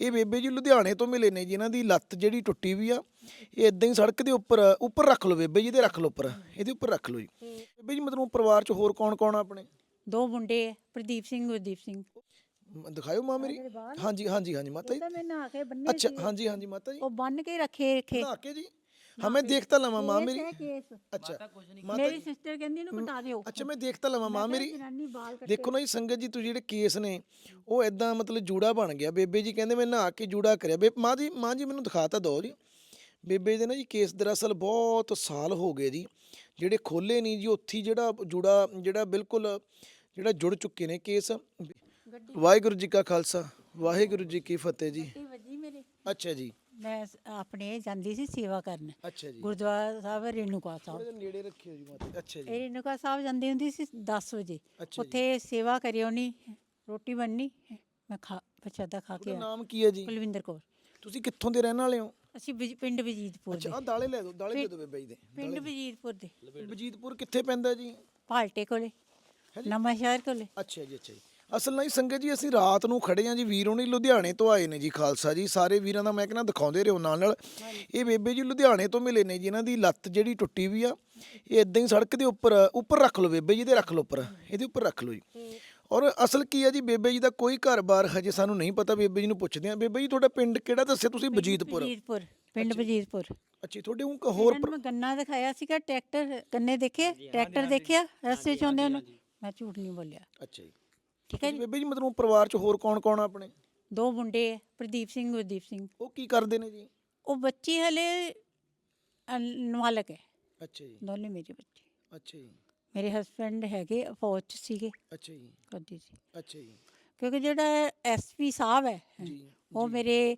ਇਹ ਬੇਬੇ ਜੀ ਲੁਧਿਆਣੇ ਤੋਂ ਮਿਲੇ ਨੇ ਜਿਨ੍ਹਾਂ ਦੀ ਲੱਤ ਜਿਹੜੀ ਟੁੱਟੀ ਵੀ ਆ ਇਹ ਇਦਾਂ ਹੀ ਸੜਕ ਦੇ ਉੱਪਰ ਉੱਪਰ ਰੱਖ ਲਓ ਬੇਬੇ ਜੀ ਦੇ ਰੱਖ ਲਓ ਉੱਪਰ ਇਹਦੇ ਉੱਪਰ ਰੱਖ ਲਓ ਜੀ। ਬੇਬੇ ਜੀ ਮਤਲਬ ਪਰਿਵਾਰ 'ਚ ਹੋਰ ਕੌਣ ਕੌਣ ਆ ਆਪਣੇ? ਦੋ ਮੁੰਡੇ ਪ੍ਰਦੀਪ ਸਿੰਘ ਗੁਰਦੀਪ ਸਿੰਘ। ਦਿਖਾਇਓ ਮਾਂ ਮੇਰੀ। ਹਾਂਜੀ ਹਾਂਜੀ ਹਾਂਜੀ ਮਾਤਾ ਜੀ। ਤਾਂ ਮੈਂ ਨਹਾ ਕੇ ਬੰਨੇ ਅੱਛਾ ਹਾਂਜੀ ਹਾਂਜੀ ਮਾਤਾ ਜੀ। ਉਹ ਬੰਨ ਕੇ ਰੱਖੇ ਰੱਖੇ। ਨਹਾ ਕੇ ਜੀ। ਹਾਂ ਮੈਂ ਦੇਖ ਤਾਂ ਲਵਾਂ ਮਾਂ ਮੇਰੀ। ਕੇਸ। ਅੱਛਾ ਮੇਰੀ ਸਿਸਟਰ ਕਹਿੰਦੀ ਇਹਨੂੰ ਕਟਾ ਦਿਓ। ਅੱਛਾ ਮੈਂ ਦੇਖ ਤਾਂ ਲਵਾਂ ਮਾਂ ਮੇਰੀ। ਜਨਾਨੀ ਬਾਲ ਕੱਟ। ਦੇਖੋ ਨਾ ਜੀ ਸੰਗਤ ਜੀ ਤੁਸੀਂ ਜਿਹੜੇ ਕੇਸ ਨੇ ਉਹ ਐਦਾਂ ਮਤਲਬ ਜੂੜਾ ਬਣ ਗਿਆ। ਬੇਬੇ ਜੀ ਕਹਿੰਦੇ ਮੈਂ ਨਹਾ ਕੇ ਜੂੜਾ ਕਰਿਆ। ਬੇ ਮਾਂ ਜੀ ਮਾਂ ਜੀ ਮੈਨੂੰ ਦਿਖਾ ਤਾਂ ਦਿਓ ਜੀ। ਬੇਬੇ ਦੇ ਨਾ ਜੀ ਕੇਸ ਦਰਅਸਲ ਬਹੁਤ ਸਾਲ ਹੋ ਗਏ ਜੀ। ਜਿਹੜੇ ਖੋਲੇ ਨਹੀਂ ਜੀ ਉੱਥੀ ਜਿਹੜਾ ਜੂੜਾ ਜਿਹੜਾ ਬਿਲਕੁਲ ਜਿਹੜਾ ਜੁੜ ਚੁੱਕੇ ਨੇ ਕੇਸ। ਵਾਹਿਗੁਰੂ ਜੀ ਕਾ ਖਾਲਸਾ ਵਾਹਿਗੁਰੂ ਜੀ ਕੀ ਫਤਿਹ ਜੀ। ਗੱਡੀ ਵੱਜੀ ਮੇਰੇ। ਅੱਛਾ ਜੀ। ਮੈਂ ਸ- ਆਪਣੇ ਜਾਂਦੀ ਸੀ ਸੇਵਾ ਕਰਨ। ਅੱਛਾ ਜੀ। ਗੁਰਦੁਆਰਾ ਸਾਹਿਬ ਰੇਣੂਕਾ ਸਾਹਿਬ। ਥੋੜੇ ਨੇੜੇ ਰੱਖਿਓ ਜੀ ਮਾਤਾ ਅੱਛਾ ਜੀ। ਇਹ ਰੇਣੂਕਾ ਸਾਹਿਬ ਜਾਂਦੀ ਹੁੰਦੀ ਸੀ 10 ਵਜੇ। ਅੱਛਾ ਜੀ। ਉੱਥੇ ਸੇਵਾ ਕਰਿਓ ਨਹੀਂ ਰੋਟੀ ਬਣਨੀ ਮੈਂ ਖਾ ਪ੍ਰਸ਼ਾਦਾ ਖਾ ਕੇ ਤੁਹਾਡਾ ਨਾਮ ਕੀ ਹੈ ਜੀ? ਕੁਲਵਿੰਦਰ ਕੌਰ। ਤੁਸੀਂ ਕਿੱਥੋਂ ਦੇ ਰਹਿਣ ਵਾਲੇ ਹੋ? ਅਸੀਂ ਪਿੰਡ ਵਜੀਦਪੁਰ ਦੇ। ਅੱਛਾ ਆ ਦਾਲੇ ਲੈ ਦਿਓ ਦਾਲੇ ਦੇ ਦਿਓ ਬੇਬੇ ਜੀ ਦੇ। ਪਿੰਡ ਵਜੀਦਪੁਰ ਦੇ। ਬਜੀਤਪੁਰ ਕਿੱਥੇ ਪੈਂਦਾ ਜੀ? ਪਾਲਟੇ ਕੋਲੇ ਨਵਾਂ ਸ਼ਹਿਰ ਕੋਲੇ। ਅੱਛਾ ਜੀ ਅੱਛਾ ਜੀ। ਅਸਲ ਨਾਲ ਹੀ ਸੰਗਤ ਜੀ ਅਸੀਂ ਰਾਤ ਨੂੰ ਖੜੇ ਹਾਂ ਜੀ ਵੀਰੋਂ ਨਹੀਂ ਲੁਧਿਆਣੇ ਤੋਂ ਆਏ ਨੇ ਜੀ ਖਾਲਸਾ ਜੀ। ਸਾਰੇ ਵੀਰਾਂ ਦਾ ਮੈਂ ਕਹਿੰਦਾ ਦਿਖਾਉਂਦੇ ਰਹੋ ਨਾਲ ਨਾਲ। ਇਹ ਬੇਬੇ ਜੀ ਲੁਧਿਆਣੇ ਤੋਂ ਮਿਲੇ ਨੇ ਜਿਨ੍ਹਾਂ ਦੀ ਲੱਤ ਜਿਹੜੀ ਟੁੱਟੀ ਵੀ ਆ ਇਹ ਇਦਾਂ ਹੀ ਸੜਕ ਦੇ ਉੱਪਰ ਉੱਪਰ ਰੱਖ ਲਓ ਬੇਬੇ ਜੀ ਦੇ ਰੱਖ ਲਓ ਉੱਪਰ ਇਹਦੇ ਉੱਪਰ ਰੱਖ ਲਓ ਜੀ। ਔਰ ਅਸਲ ਕੀ ਆ ਜੀ ਬੇਬੇ ਜੀ ਦਾ ਕੋਈ ਘਰ-ਬਾਰ ਹਜੇ ਸਾਨੂੰ ਨਹੀਂ ਪਤਾ ਬੇਬੇ ਜੀ ਨੂੰ ਪੁੱਛਦੇ ਆ ਬੇਬੇ ਜੀ ਤੁਹਾਡਾ ਪਿੰਡ ਕਿਹੜਾ ਦੱਸਿਆ ਤੁਸੀਂ? ਬਜੀਤਪੁਰ ਵਜੀਦਪੁਰ ਪਿੰਡ ਵਜੀਦਪੁਰ ਅੱਛਾ ਤੁਹਾਡੇ ਉਹ ਹੋਰ ਇਹਨਾਂ ਮੈਂ ਗੰਨਾ ਦਿਖਾਇਆ ਸੀਗਾ ਟਰੈਕਟਰ ਗੰਨੇ ਦੇਖੇ? ਟਰੈਕਟਰ ਦੇਖਿਆ? ਰਸਤੇ ਚ ਆਉਂਦੇ ਨੂੰ ਮੈਂ ਝੂਠ ਨਹੀਂ ਬੋਲਿਆ। ਅੱਛਾ ਜੀ। ਠੀਕ ਹੈ ਜੀ। ਬੇਬੇ ਜੀ ਮਤਲਬ ਪਰਿਵਾਰ 'ਚ ਹੋਰ ਕੌਣ-ਕੌਣ ਆ ਆਪਣੇ? ਦੋ ਮੁੰਡੇ ਹੈ ਪ੍ਰਦੀਪ ਸਿੰਘ ਗੁਰਦੀਪ ਸਿੰਘ। ਉਹ ਕੀ ਕਰਦੇ ਨੇ ਜੀ? ਉਹ ਬੱਚੀ ਹਲੇ ਨਾਬਾਲਗ ਹੈ। ਅੱਛਾ ਜੀ। ਦੋਨੇ ਮੇਰੇ ਬੱਚੇ। ਅੱਛਾ ਜੀ। ਮੇਰੇ ਹਸਬੰਡ ਹੈਗੇ ਫੌਜ 'ਚ ਸੀਗੇ। ਅੱਛਾ ਜੀ। ਕਦੀ ਸੀ। ਅੱਛਾ ਜੀ। ਕਿਉਂਕਿ ਜਿਹੜਾ ਐਸਪੀ ਸਾਹਿਬ ਹੈ ਜੀ ਉਹ ਮੇਰੇ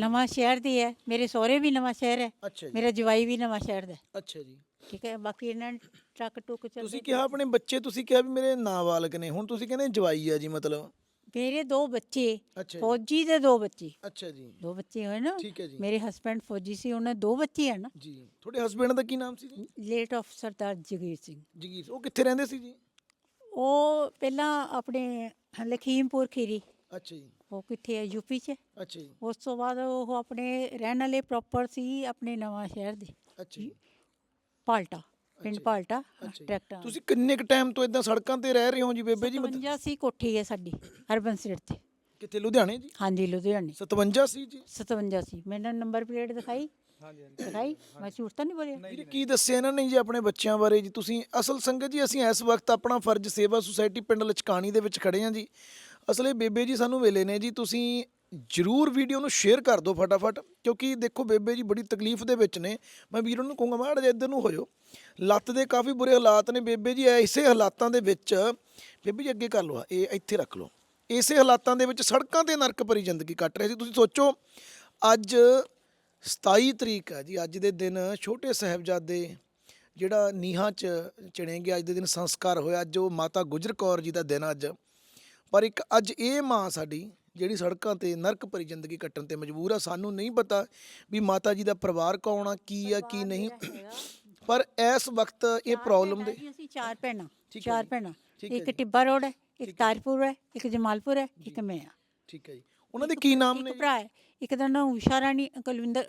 ਨਵਾਂ ਸ਼ਹਿਰ ਦੇ ਹੈ। ਮੇਰੇ ਸਹੁਰੇ ਵੀ ਨਵਾਂ ਸ਼ਹਿਰ ਹੈ। ਅੱਛਾ ਜੀ। ਮੇਰਾ ਜਵਾਈ ਵੀ ਨਵਾਂ ਸ਼ਹਿਰ ਦਾ ਹੈ। ਅੱਛਾ ਜੀ। ਠੀਕ ਹੈ ਬਾਕੀ ਇਹਨਾਂ ਨੇ ਟਰੱਕ ਟੁੱਕ ਚੱਲਦੇ ਤੁਸੀਂ ਕਿਹਾ ਆਪਣੇ ਬੱਚੇ ਤੁਸੀਂ ਕਿਹਾ ਵੀ ਮੇਰੇ ਨਾਬਾਲਗ ਨੇ। ਹੁਣ ਤੁਸੀਂ ਕਹਿੰਦੇ ਜਵਾਈ ਆ ਜੀ ਮਤਲਬ। ਮੇਰੇ ਦੋ ਬੱਚੇ ਅੱਛਾ ਜੀ। ਫੌਜੀ ਦੇ ਦੋ ਬੱਚੇ। ਅੱਛਾ ਜੀ। ਦੋ ਬੱਚੇ ਹੋਏ ਨਾ। ਠੀਕ ਹੈ ਜੀ। ਮੇਰੇ ਹਸਬੰਡ ਫੌਜੀ ਸੀ ਉਹਨਾਂ ਦੇ ਦੋ ਬੱਚੇ ਹਨ ਨਾ। ਜੀ। ਤੁਹਾਡੇ ਹਸਬੰਡ ਦਾ ਕੀ ਨਾਮ ਸੀ ਜੀ? Late of Sardar Jagir Singh. ਜਗੀਰ ਉਹ ਕਿੱਥੇ ਰਹਿੰਦੇ ਸੀ ਜੀ? ਉਹ ਪਹਿਲਾਂ ਆਪਣੇ ਲਖੀਮਪੁਰ ਖੀਰੀ। ਅੱਛਾ ਜੀ। ਉਹ ਕਿੱਥੇ ਹੈ ਯੂਪੀ 'ਚ? ਅੱਛਾ ਜੀ। ਉਸ ਤੋਂ ਬਾਅਦ ਉਹ ਆਪਣੇ ਰਹਿਣ ਵਾਲੇ ਪ੍ਰੋਪਰ ਸੀ ਆਪਣੇ ਨਵਾਂ ਸ਼ਹਿਰ ਦੇ। ਅੱਛਾ ਜੀ। ਪਾਲਟਾ ਪਿੰਡ ਪਾਲਟਾ ਅੱਛਾ ਜੀ। ਟਰੈਕਟਰ ਤੁਸੀਂ ਕਿੰਨੇ ਕ ਟਾਈਮ ਤੋਂ ਇਦਾਂ ਸੜਕਾਂ ਤੇ ਰਹਿ ਰਹੇ ਹੋ ਜੀ ਬੇਬੇ ਜੀ? ਮਤਲਬ 57 ਸੀ ਕੋਠੀ ਹੈ ਸਾਡੀ ਅਰਬਨ ਸਟੇਟ ਤੇ। ਕਿੱਥੇ ਲੁਧਿਆਣੇ ਜੀ? ਹਾਂਜੀ ਲੁਧਿਆਣੇ। 57 ਸੀ ਜੀ? 57 ਸੀ। ਮੈਨੂੰ ਨੰਬਰ ਪਲੇਟ ਦਿਖਾਈ? ਹਾਂਜੀ ਦਿਖਾਈ? ਮੈਂ ਝੂਠ ਤਾਂ ਨਹੀਂ ਬੋਲਿਆ? ਵੀਰੇ ਕੀ ਦੱਸਿਆ ਇਹਨਾਂ ਨੇ ਜੀ ਆਪਣੇ ਬੱਚਿਆਂ ਬਾਰੇ ਜੀ? ਤੁਸੀਂ ਅਸਲ ਸੰਗਤ ਜੀ ਅਸੀਂ ਇਸ ਵਕਤ ਆਪਣਾ ਫਰਜ਼ ਸੇਵਾ ਸੁਸਾਇਟੀ ਪਿੰਡ ਲਚਕਾਣੀ ਦੇ ਵਿੱਚ ਖੜੇ ਹਾਂ ਜੀ। ਅਸਲੇ ਬੇਬੇ ਜੀ ਸਾਨੂੰ ਮਿਲੇ ਨੇ ਜੀ, ਤੁਸੀਂ ਜਰੂਰ ਵੀਡੀਓ ਨੂੰ ਸ਼ੇਅਰ ਕਰ ਦਿਓ ਫਟਾਫਟ, ਕਿਉਂਕਿ ਦੇਖੋ ਬੇਬੇ ਜੀ ਬੜੀ ਤਕਲੀਫ ਦੇ ਵਿੱਚ ਨੇ, ਮੈਂ ਵੀਰ ਨੂੰ ਕਹੂੰਗਾ, ਮਾੜਾ ਜਿਹਾ ਇੱਧਰ ਨੂੰ ਹੋ ਜਾਓ। ਲੱਤ ਦੇ ਕਾਫੀ ਬੁਰੇ ਹਾਲਾਤ ਨੇ ਬੇਬੇ ਜੀ ਐਸੇ ਹਾਲਾਤਾਂ ਦੇ ਵਿੱਚ, ਬੇਬੇ ਜੀ ਅੱਗੇ ਕਰ ਲਓ, ਇਹ ਇੱਥੇ ਰੱਖ ਲਓ। ਇਸੇ ਹਾਲਾਤਾਂ ਦੇ ਵਿੱਚ ਸੜਕਾਂ ਤੇ ਨਰਕ ਭਰੀ ਜ਼ਿੰਦਗੀ ਕੱਟ ਰਹੇ ਸੀ। ਤੁਸੀਂ ਸੋਚੋ, ਅੱਜ 27 ਤਰੀਕ ਹੈ ਜੀ, ਅੱਜ ਦੇ ਦਿਨ ਛੋਟੇ ਸਾਹਿਬਜ਼ਾਦੇ, ਜਿਹੜਾ ਨੀਹਾਂ 'ਚ ਚਿਣੇ ਗਿਆ, ਅੱਜ ਦੇ ਦਿਨ ਸੰਸਕਾਰ ਹੋਇਆ, ਅੱਜ ਉਹ ਮਾਤਾ ਗੁਜਰ ਕੌਰ ਜੀ ਦਾ ਦਿਨ ਅੱਜ। ਪਰ ਇੱਕ ਅੱਜ ਇਹ ਮਾਂ ਸਾਡੀ ਜਿਹੜੀ ਸੜਕਾਂ ਤੇ ਨਰਕ ਭਰੀ ਜ਼ਿੰਦਗੀ ਕੱਟਣ ਤੇ ਮਜਬੂਰ ਆ ਸਾਨੂੰ ਨਹੀਂ ਪਤਾ ਵੀ ਮਾਤਾ ਜੀ ਦਾ ਪਰਿਵਾਰ ਕੌਣ ਆ ਕੀ ਆ ਕੀ ਨਹੀਂ। ਪਰ ਇਸ ਵਕਤ ਇਹ ਪ੍ਰੋਬਲਮ ਦੇ ਅਸੀਂ ਚਾਰ ਭੈਣਾਂ ਚਾਰ। ਭੈਣਾਂ। ਇੱਕ। ਟਿੱਬਾ ਰੋਡ ਹੈ ਇੱਕ ਤਾਰਪੁਰ ਹੈ ਇੱਕ ਜਮਾਲਪੁਰ ਹੈ ਇੱਕ ਮੈਂ ਆ ਠੀਕ ਹੈ ਜੀ। ਉਹਨਾਂ ਦੇ ਕੀ ਨਾਮ ਨੇ ਇੱਕ ਭਰਾ ਹੈ ਇੱਕ ਦਾ ਨਾਮ ਊਸ਼ਾ ਰਾਣੀ ਕੁਲਵਿੰਦਰ